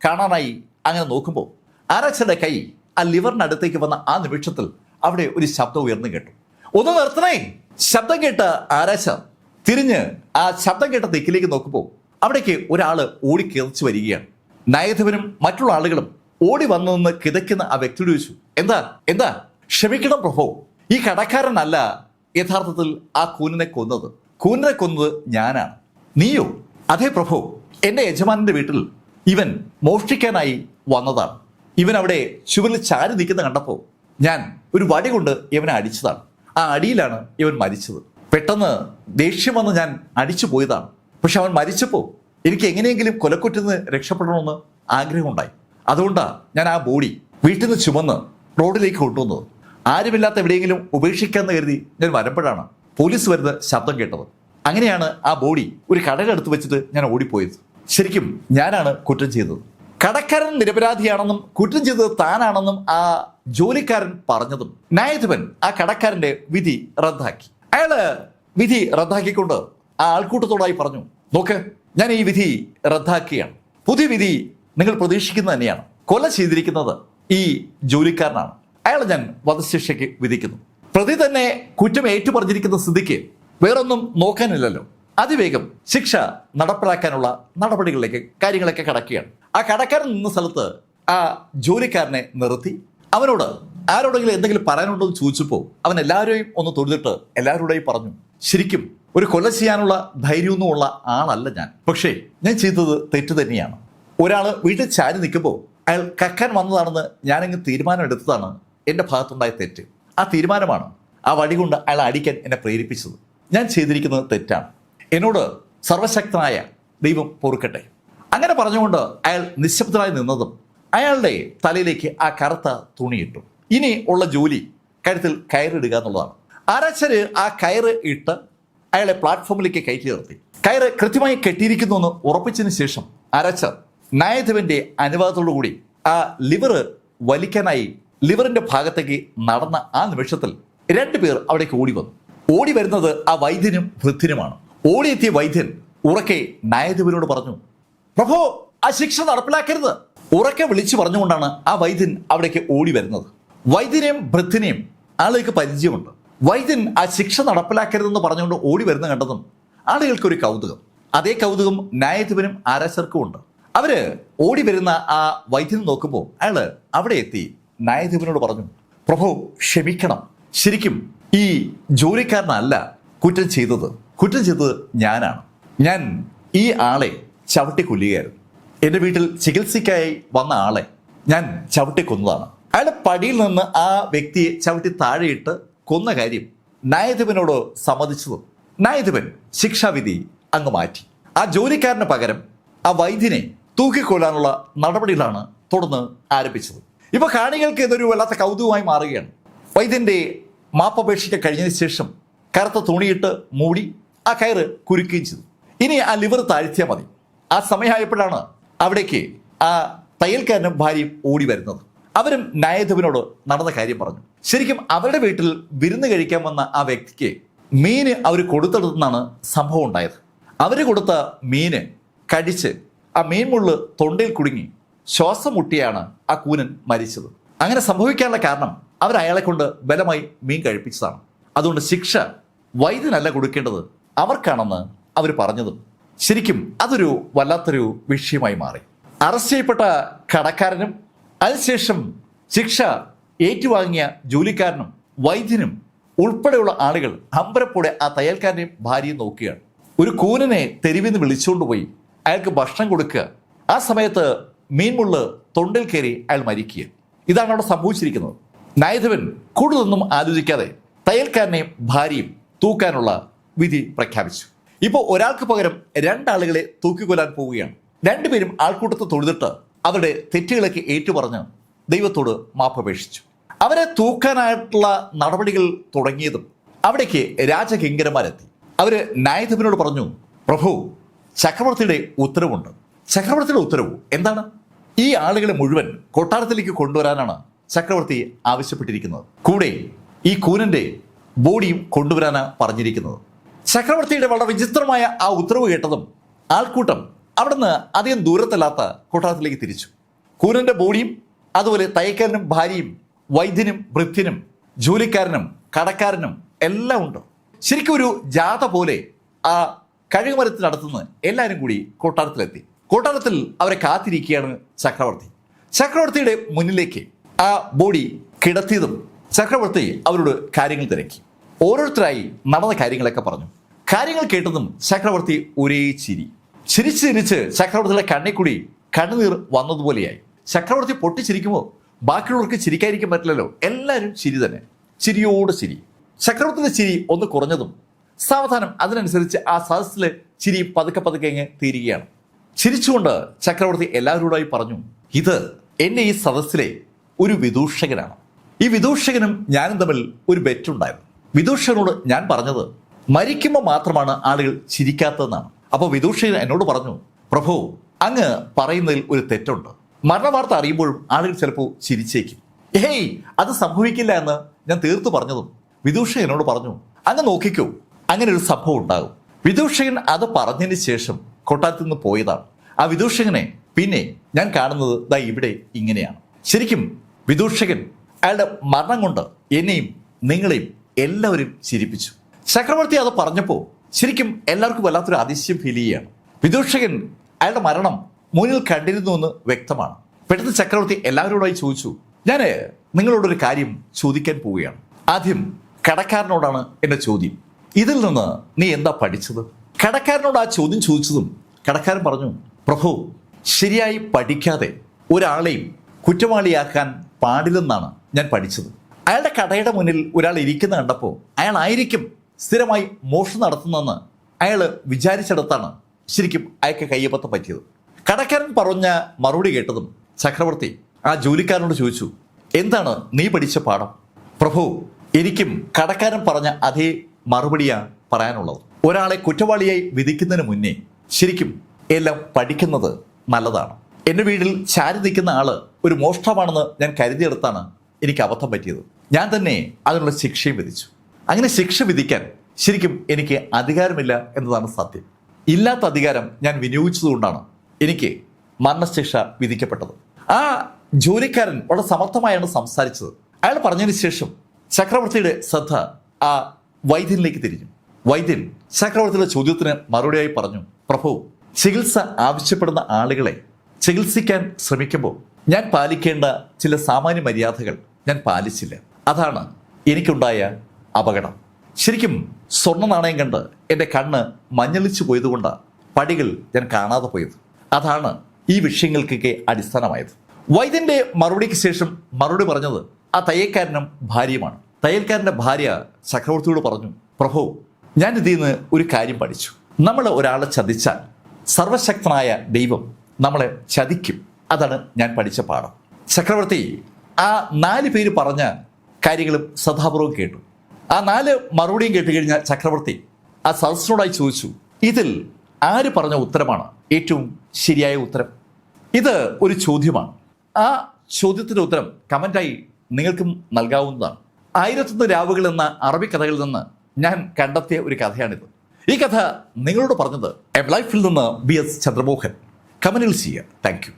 കാണാനായി അങ്ങനെ നോക്കുമ്പോൾ ആരാച്ചയുടെ കൈ ആ ലിവറിനടുത്തേക്ക് വന്ന ആ നിമിഷത്തിൽ അവിടെ ഒരു ശബ്ദം ഉയർന്നു കേട്ടു. ഒന്ന് നിർത്തണേ. ശബ്ദം കേട്ട ആരാശ തിരിഞ്ഞ് ആ ശബ്ദം കേട്ട ദിക്കിലേക്ക് നോക്കുമ്പോൾ അവിടേക്ക് ഒരാൾ ഓടി കിതച്ചു വരികയാണ്. നയധവനും മറ്റുള്ള ആളുകളും ഓടി വന്നു നിന്ന് കിതയ്ക്കുന്ന ആ വ്യക്തിയോട് ചോദിച്ചു എന്താ എന്താ? ക്ഷമിക്കണം പ്രഭോ. ഈ കടക്കാരനല്ല യഥാർത്ഥത്തിൽ ആ കൂനിനെ കൊന്നത്. കൂനിനെ കൊന്നത് ഞാനാണ്. നീയോ? അതേ പ്രഭോ എന്റെ യജമാനന്റെ വീട്ടിൽ ഇവൻ മോഷ്ടിക്കാനായി വന്നതാണ്. ഇവൻ അവിടെ ചുവരിൽ ചാരി നിൽക്കുന്ന കണ്ടപ്പോൾ ഞാൻ ഒരു വടി കൊണ്ട് ഇവനെ അടിച്ചതാണ്. ആ അടിയിലാണ് ഇവൻ മരിച്ചത്. പെട്ടെന്ന് ദേഷ്യം വന്ന് ഞാൻ അടിച്ചു പോയതാണ്. പക്ഷെ അവൻ മരിച്ചപ്പോൾ എനിക്ക് എങ്ങനെയെങ്കിലും കൊലക്കുറ്റിൽ നിന്ന് രക്ഷപ്പെടണമെന്ന് ആഗ്രഹമുണ്ടായി. അതുകൊണ്ടാണ് ഞാൻ ആ ബോഡി വീട്ടിൽ നിന്ന് ചുമന്ന് റോഡിലേക്ക് കൊണ്ടുവന്നത്. ആരുമില്ലാത്ത എവിടെയെങ്കിലും ഉപേക്ഷിക്കാമെന്ന് കരുതി ഞാൻ വരുമ്പോഴാണ് പോലീസ് വരുന്ന ശബ്ദം കേട്ടത്. അങ്ങനെയാണ് ആ ബോഡി ഒരു കടകടുത്ത് വെച്ചിട്ട് ഞാൻ ഓടിപ്പോയത്. ശരിക്കും ഞാനാണ് കുറ്റം ചെയ്തത്. കടക്കാരൻ നിരപരാധിയാണെന്നും കുറ്റം ചെയ്തത് താനാണെന്നും ആ ജോലിക്കാരൻ പറഞ്ഞതും ന്യായാധിപൻ ആ കടക്കാരന്റെ വിധി റദ്ദാക്കി. അയാൾ വിധി റദ്ദാക്കിക്കൊണ്ട് ആ ആൾക്കൂട്ടത്തോടായി പറഞ്ഞു നോക്ക് ഞാൻ ഈ വിധി റദ്ദാക്കുകയാണ്. പുതിയ വിധി നിങ്ങൾ പ്രതീക്ഷിക്കുന്നത് തന്നെയാണ്. കൊല ചെയ്തിരിക്കുന്നത് ഈ ജോലിക്കാരനാണ്. അയാളെ ഞാൻ വധശിക്ഷയ്ക്ക് വിധിക്കുന്നു. പ്രതി തന്നെ കുറ്റം ഏറ്റുപറഞ്ഞിരിക്കുന്ന സ്ഥിതിക്ക് വേറൊന്നും നോക്കാനില്ലല്ലോ. അതിവേഗം ശിക്ഷ നടപ്പിലാക്കാനുള്ള നടപടികളിലേക്ക് കാര്യങ്ങളൊക്കെ കടക്കുകയാണ്. ആ കടക്കാരൻ നിന്ന സ്ഥലത്ത് ആ ജോലിക്കാരനെ നിർത്തി. അവനോട് ആരോടെങ്കിലും എന്തെങ്കിലും പറയാനുണ്ടോ എന്ന് ചോദിച്ചപ്പോൾ അവൻ എല്ലാവരെയും ഒന്ന് തൊഴുതിട്ട് എല്ലാവരോടെയും പറഞ്ഞു ശരിക്കും ഒരു കൊല ചെയ്യാനുള്ള ധൈര്യമൊന്നുമുള്ള ആളല്ല ഞാൻ. പക്ഷേ ഞാൻ ചെയ്തത് തെറ്റ് തന്നെയാണ്. ഒരാൾ വീട്ടിൽ ചാരി നിൽക്കുമ്പോൾ അയാൾ കക്കാൻ വന്നതാണെന്ന് ഞാനങ്ങ് തീരുമാനം എടുത്തതാണ് എന്റെ ഭാഗത്തുണ്ടായ തെറ്റ്. ആ തീരുമാനമാണ് ആ വഴി കൊണ്ട് അയാൾ അടിക്കാൻ എന്നെ പ്രേരിപ്പിച്ചത്. ഞാൻ ചെയ്തിരിക്കുന്നത് തെറ്റാണ്. എന്നോട് സർവശക്തനായ ദൈവം പൊറുക്കട്ടെ. അങ്ങനെ പറഞ്ഞുകൊണ്ട് അയാൾ നിശബ്ദനായി നിന്നതും അയാളുടെ തലയിലേക്ക് ആ കറുത്ത തുണിയിട്ടു ഇനി ഉള്ള ജോലി കഴുത്തിൽ കയറിടുക എന്നുള്ളതാണ്. അരച്ചര് ആ കയറ് ഇട്ട് അയാളെ പ്ലാറ്റ്ഫോമിലേക്ക് കയറ്റി നിർത്തി. കയറ് കൃത്യമായി കെട്ടിയിരിക്കുന്നു എന്ന് ഉറപ്പിച്ചതിന് ശേഷം അരച്ചർ ന്യായാധിപന്റെ അനുവാദത്തോടുകൂടി ആ ലിവർ വലിക്കാനായി ലിവറിന്റെ ഭാഗത്തേക്ക് നടന്ന ആ നിമിഷത്തിൽ രണ്ടുപേർ അവിടേക്ക് ഓടി വന്നു. ഓടി വരുന്നത് ആ വൈദ്യനും വൃദ്ധിനുമാണ്. ഓടിയെത്തിയ വൈദ്യൻ ഉറക്കെ നായധവനോട് പറഞ്ഞു പ്രഭോ ആ ശിക്ഷ നടപ്പിലാക്കരുത്. ഉറക്കെ വിളിച്ചു പറഞ്ഞുകൊണ്ടാണ് ആ വൈദ്യൻ അവിടേക്ക് ഓടി വരുന്നത്. വൈദ്യനെയും വൃദ്ധനെയും ആളുകൾക്ക് പരിചയമുണ്ട്. വൈദ്യൻ ആ ശിക്ഷ നടപ്പിലാക്കരുതെന്ന് പറഞ്ഞുകൊണ്ട് ഓടി വരുന്ന കണ്ടതും ആളുകൾക്ക് ഒരു കൗതുകം. അതേ കൗതുകം ന്യായാധിപനും ആരാശർക്കും ഉണ്ട്. അവർ ഓടി വരുന്ന ആ വൈദ്യനെ നോക്കുമ്പോൾ അയാൾ അവിടെ എത്തി ന്യായാധിപനോട് പറഞ്ഞു പ്രഭു ക്ഷമിക്കണം. ശരിക്കും ഈ ജോലിക്കാരനല്ല കുറ്റം ചെയ്തത്. കുറ്റം ചെയ്തത് ഞാനാണ്. ഞാൻ ഈ ആളെ ചവിട്ടി കൊല്ലുകയായിരുന്നു. എന്റെ വീട്ടിൽ ചികിത്സയ്ക്കായി വന്ന ആളെ ഞാൻ ചവിട്ടി കൊന്നതാണ്. അയാളുടെ പടിയിൽ നിന്ന് ആ വ്യക്തിയെ ചവിട്ടി താഴെയിട്ട് കൊന്ന കാര്യം ന്യായാധിപനോട് സമ്മതിച്ചതും ന്യായാധിപൻ ശിക്ഷാവിധി അങ്ങ് മാറ്റി. ആ ജോലിക്കാരന് പകരം ആ വൈദ്യനെ തൂക്കിക്കൊല്ലാനുള്ള നടപടികളാണ് തുടർന്ന് ആരംഭിച്ചത്. ഇപ്പൊ കാണികൾക്ക് ഇതൊരു വല്ലാത്ത കൗതുകമായി മാറുകയാണ്. വൈദ്യന്റെ മാപ്പപേക്ഷിക്ക കഴിഞ്ഞതിന് ശേഷം കറുത്ത തുണിയിട്ട് മൂടി ആ കയറ് കുരുക്കുകയും ചെയ്തു. ഇനി ആ ലിവർ താഴ്ത്തിയാൽ മതി. ആ സമയമായപ്പോഴാണ് അവിടേക്ക് ആ തയ്യൽക്കാരനും ഭാര്യയും ഓടി വരുന്നത്. അവരും ന്യായാധിപനോട് നടന്ന കാര്യം പറഞ്ഞു. ശരിക്കും അവരുടെ വീട്ടിൽ വിരുന്ന് കഴിക്കാൻ വന്ന ആ വ്യക്തിക്ക് മീന് അവർ കൊടുത്തെടുത്തെന്നാണ് സംഭവം ഉണ്ടായത്. അവർ കൊടുത്ത മീന് കടിച്ച് ആ മീൻ മീൻമുള്ള് തൊണ്ടയിൽ കുടുങ്ങി ശ്വാസം മുട്ടിയാണ് ആ കൂനൻ മരിച്ചത്. അങ്ങനെ സംഭവിക്കാനുള്ള കാരണം അവർ അയാളെ കൊണ്ട് ബലമായി മീൻ കഴിപ്പിച്ചതാണ്. അതുകൊണ്ട് ശിക്ഷ വൈദ്യനല്ല കൊടുക്കേണ്ടത് അവർക്കാണെന്ന് അവർ പറഞ്ഞതും ശരിക്കും അതൊരു വല്ലാത്തൊരു വിഷയമായി മാറി. അറസ്റ്റ് ചെയ്യപ്പെട്ട കടക്കാരനും അതിനുശേഷം ശിക്ഷ ഏറ്റുവാങ്ങിയ ജോലിക്കാരനും വൈദ്യനും ഉൾപ്പെടെയുള്ള ആളുകൾ അമ്പരപ്പോടെ ആ തയ്യൽക്കാരനെയും ഭാര്യയും നോക്കുകയാണ്. ഒരു കൂനനെ തെരുവിൽ നിന്ന് വിളിച്ചുകൊണ്ട് പോയി അയാൾക്ക് ഭക്ഷണം കൊടുക്കുക. ആ സമയത്ത് മീൻമുള്ള് തൊണ്ടിൽ കയറി അയാൾ മരിക്കുക ഇതാണ് അവിടെ സംഭവിച്ചിരിക്കുന്നത്. നായധവൻ കൂടുതലൊന്നും ആലോചിക്കാതെ തയ്യൽക്കാരനെയും ഭാര്യയും തൂക്കാനുള്ള വിധി പ്രഖ്യാപിച്ചു. ഇപ്പോൾ ഒരാൾക്ക് പകരം രണ്ടാളുകളെ തൂക്കിക്കൊല്ലാൻ പോവുകയാണ്. രണ്ടുപേരും ആൾക്കൂട്ടത്ത് തൊഴുതിട്ട് അവരുടെ തെറ്റുകളൊക്കെ ഏറ്റുപറഞ്ഞ് ദൈവത്തോട് മാപ്പപേക്ഷിച്ചു. അവരെ തൂക്കാനായിട്ടുള്ള നടപടികൾ തുടങ്ങിയതും അവിടേക്ക് രാജകിങ്കരന്മാരെത്തി. അവർ ന്യായാധിപനോട് പറഞ്ഞു പ്രഭു ചക്രവർത്തിയുടെ ഉത്തരവുണ്ട്. ചക്രവർത്തിയുടെ ഉത്തരവ് എന്താണ്? ഈ ആളുകളെ മുഴുവൻ കൊട്ടാരത്തിലേക്ക് കൊണ്ടുവരാനാണ് ചക്രവർത്തി ആവശ്യപ്പെട്ടിരിക്കുന്നത്. കൂടെ ഈ കൂനന്റെ ബോഡിയും കൊണ്ടുവരാനാണ് പറഞ്ഞിരിക്കുന്നത്. ചക്രവർത്തിയുടെ വളരെ വിചിത്രമായ ആ ഉത്തരവ് കേട്ടതും ആൾക്കൂട്ടം അവിടുന്ന് അധികം ദൂരത്തല്ലാത്ത കൊട്ടാരത്തിലേക്ക് തിരിച്ചു. കൂനന്റെ ബോഡിയും അതുപോലെ തയ്യക്കാരനും ഭാര്യയും വൈദ്യനും വൃദ്ധനും ജോലിക്കാരനും കടക്കാരനും എല്ലാം ഉണ്ട്. ശരിക്കും ഒരു ജാഥ പോലെ ആ കഴുകുമരത്തിനടുത്തുനിന്ന് എല്ലാവരും കൂടി കൊട്ടാരത്തിലെത്തി. കൊട്ടാരത്തിൽ അവരെ കാത്തിരിക്കുകയാണ് ചക്രവർത്തി. ചക്രവർത്തിയുടെ മുന്നിലേക്ക് ആ ബോഡി കിടത്തിയതും ചക്രവർത്തി അവരോട് കാര്യങ്ങൾ തിരക്കി. ഓരോരുത്തരായി നടന്ന കാര്യങ്ങളൊക്കെ പറഞ്ഞു. കാര്യങ്ങൾ കേട്ടതും ചക്രവർത്തി ഒരേ ചിരി. ചിരിച്ച് ചിരിച്ച് ചക്രവർത്തിയുടെ കണ്ണിൽ കൂടി കണ്ണുനീർ വന്നതുപോലെയായി. ചക്രവർത്തി പൊട്ടിച്ചിരിക്കുമ്പോൾ ബാക്കിയുള്ളവർക്ക് ചിരിക്കാതിരിക്കാൻ പറ്റില്ലല്ലോ. എല്ലാവരും ചിരി തന്നെ. ചിരിയോട് ചിരി. ചക്രവർത്തിയുടെ ചിരി ഒന്ന് കുറഞ്ഞതും സാവധാനം അതിനനുസരിച്ച് ആ സദസ്സിലെ ചിരി പതുക്കെ പതുക്കെ അങ്ങ് തീരുകയാണ്. ചിരിച്ചുകൊണ്ട് ചക്രവർത്തി എല്ലാവരോടായി പറഞ്ഞു ഇത് എന്നെ ഈ സദസ്സിലെ ഒരു വിദൂഷകനാണ്. ഈ വിദൂഷകനും ഞാനും തമ്മിൽ ഒരു ബെറ്റുണ്ടായിരുന്നു. വിദൂഷകനോട് ഞാൻ പറഞ്ഞത് മരിക്കുമ്പോൾ മാത്രമാണ് ആളുകൾ ചിരിക്കാത്തതെന്നാണ്. അപ്പോൾ വിദൂഷൻ എന്നോട് പറഞ്ഞു പ്രഭു അങ്ങ് പറയുന്നതിൽ ഒരു തെറ്റുണ്ട്. മരണവാർത്ത അറിയുമ്പോഴും ആളുകൾ ചിലപ്പോൾ ചിരിച്ചേക്കും. ഏയ് അത് സംഭവിക്കില്ല എന്ന് ഞാൻ തീർത്തു പറഞ്ഞതും. വിദൂഷൻ എന്നോട് പറഞ്ഞു അങ്ങ് നോക്കിക്കോ അങ്ങനെ ഒരു സംഭവം ഉണ്ടാകും. വിദൂഷകൻ അത് പറഞ്ഞതിന് ശേഷം കൊട്ടാരത്തിൽ നിന്ന് പോയതാണ്. ആ വിദൂഷകനെ പിന്നെ ഞാൻ കാണുന്നത് ദാ ഇവിടെ ഇങ്ങനെയാണ്. ശരിക്കും വിദൂഷകൻ അയാളുടെ മരണം കൊണ്ട് എന്നെയും നിങ്ങളെയും എല്ലാവരും ചിരിപ്പിച്ചു. ചക്രവർത്തി അത് പറഞ്ഞപ്പോൾ ശരിക്കും എല്ലാവർക്കും വല്ലാത്തൊരു അതിശയം ഫീൽ ചെയ്യുകയാണ്. വിദൂഷകൻ അയാളുടെ മരണം മുന്നിൽ കണ്ടിരുന്നു എന്ന് വ്യക്തമാണ്. പെട്ടെന്ന് ചക്രവർത്തി എല്ലാവരോടായി ചോദിച്ചു ഞാൻ നിങ്ങളോടൊരു കാര്യം ചോദിക്കാൻ പോവുകയാണ്. ആദ്യം കടക്കാരനോടാണ് എന്റെ ചോദ്യം. ഇതിൽ നിന്ന് നീ എന്താ പഠിച്ചത്? കടക്കാരനോട് ആ ചോദ്യം ചോദിച്ചതും കടക്കാരൻ പറഞ്ഞു പ്രഭു ശരിയായി പഠിക്കാതെ ഒരാളെയും കുറ്റവാളിയാക്കാൻ പാടില്ലെന്നാണ് ഞാൻ പഠിച്ചത്. അയാളുടെ കടയുടെ മുന്നിൽ ഒരാൾ ഇരിക്കുന്ന കണ്ടപ്പോൾ അയാൾ ആയിരിക്കും സ്ഥിരമായി മോഷണം നടത്തുന്നതെന്ന് അയാൾ വിചാരിച്ചെടുത്താണ് ശരിക്കും അയാൾക്ക് കയ്യപ്പത്തം പറ്റിയത്. കടക്കാരൻ പറഞ്ഞ മറുപടി കേട്ടതും ചക്രവർത്തി ആ ജോലിക്കാരനോട് ചോദിച്ചു എന്താണ് നീ പഠിച്ച പാഠം? പ്രഭു എനിക്കും കടക്കാരൻ പറഞ്ഞ അതേ മറുപടിയാണ് പറയാനുള്ളത്. ഒരാളെ കുറ്റവാളിയായി വിധിക്കുന്നതിന് മുന്നേ ശരിക്കും എല്ലാം പഠിക്കുന്നത് നല്ലതാണ്. എന്റെ വീട്ടിൽ ചാരി നിൽക്കുന്ന ആൾ ഒരു മോഷ്ടമാണെന്ന് ഞാൻ കരുതിയെടുത്താണ് എനിക്ക് അബദ്ധം പറ്റിയത്. ഞാൻ തന്നെ അതിനുള്ള ശിക്ഷയും വിധിച്ചു. അങ്ങനെ ശിക്ഷ വിധിക്കാൻ ശരിക്കും എനിക്ക് അധികാരമില്ല എന്നതാണ് സത്യം. ഇല്ലാത്ത അധികാരം ഞാൻ വിനിയോഗിച്ചതുകൊണ്ടാണ് എനിക്ക് മരണശിക്ഷ വിധിക്കപ്പെട്ടത്. ആ ജോലിക്കാരൻ വളരെ സമർത്ഥമായാണ് സംസാരിച്ചത്. അയാൾ പറഞ്ഞതിന് ശേഷം ചക്രവർത്തിയുടെ ശ്രദ്ധ ആ വൈദ്യനിലേക്ക് തിരിഞ്ഞു. വൈദ്യൻ ചക്രവർത്തിയുടെ ചോദ്യത്തിന് മറുപടിയായി പറഞ്ഞു പ്രഭു ചികിത്സ ആവശ്യപ്പെടുന്ന ആളുകളെ ചികിത്സിക്കാൻ ശ്രമിക്കുമ്പോൾ ഞാൻ പാലിക്കേണ്ട ചില സാമാന്യ മര്യാദകൾ ഞാൻ പാലിച്ചില്ല. അതാണ് എനിക്കുണ്ടായ അപകടം. ശരിക്കും സ്വർണ നാണയം കണ്ട് എന്റെ കണ്ണ് മഞ്ഞളിച്ചു പോയതുകൊണ്ട് പടികൾ ഞാൻ കാണാതെ പോയത്. അതാണ് ഈ വിഷയങ്ങൾക്കൊക്കെ അടിസ്ഥാനമായത്. വൈദ്യന്റെ മറുപടിക്ക് ശേഷം മറുപടി പറഞ്ഞത് ആ തയ്യൽക്കാരനും ഭാര്യയുമാണ്. തയ്യൽക്കാരന്റെ ഭാര്യ ചക്രവർത്തിയോട് പറഞ്ഞു പ്രഭു ഞാൻ ഇതിൽ നിന്ന് ഒരു കാര്യം പഠിച്ചു. നമ്മൾ ഒരാളെ ചതിച്ചാൽ സർവശക്തനായ ദൈവം നമ്മളെ ചതിക്കും. അതാണ് ഞാൻ പഠിച്ച പാഠം. ചക്രവർത്തി ആ നാല് പേര് പറഞ്ഞ കാര്യങ്ങളും ശ്രദ്ധാപൂർവം കേട്ടു. ആ നാല് മറുപടിയും കേട്ട് കഴിഞ്ഞാൽ ചക്രവർത്തി ആ സദസ്സിനോടായി ചോദിച്ചു ഇതിൽ ആര് പറഞ്ഞ ഉത്തരമാണ്? ഏറ്റവും ശരിയായ ഉത്തരം? ഇത് ഒരു ചോദ്യമാണ്. ആ ചോദ്യത്തിന്റെ ഉത്തരം കമന്റായി നിങ്ങൾക്കും നൽകാവുന്നതാണ്. ആയിരത്തൊന്ന് രാവുകൾ എന്ന അറബി കഥകളിൽ നിന്ന് ഞാൻ കണ്ടെത്തിയ ഒരു കഥയാണിത്. ഈ കഥ നിങ്ങളോട് പറഞ്ഞത് എം ലൈഫിൽ നിന്ന് ബി എസ് ചന്ദ്രമോഹൻ. കമനിൽ ചെയ്യുക. താങ്ക്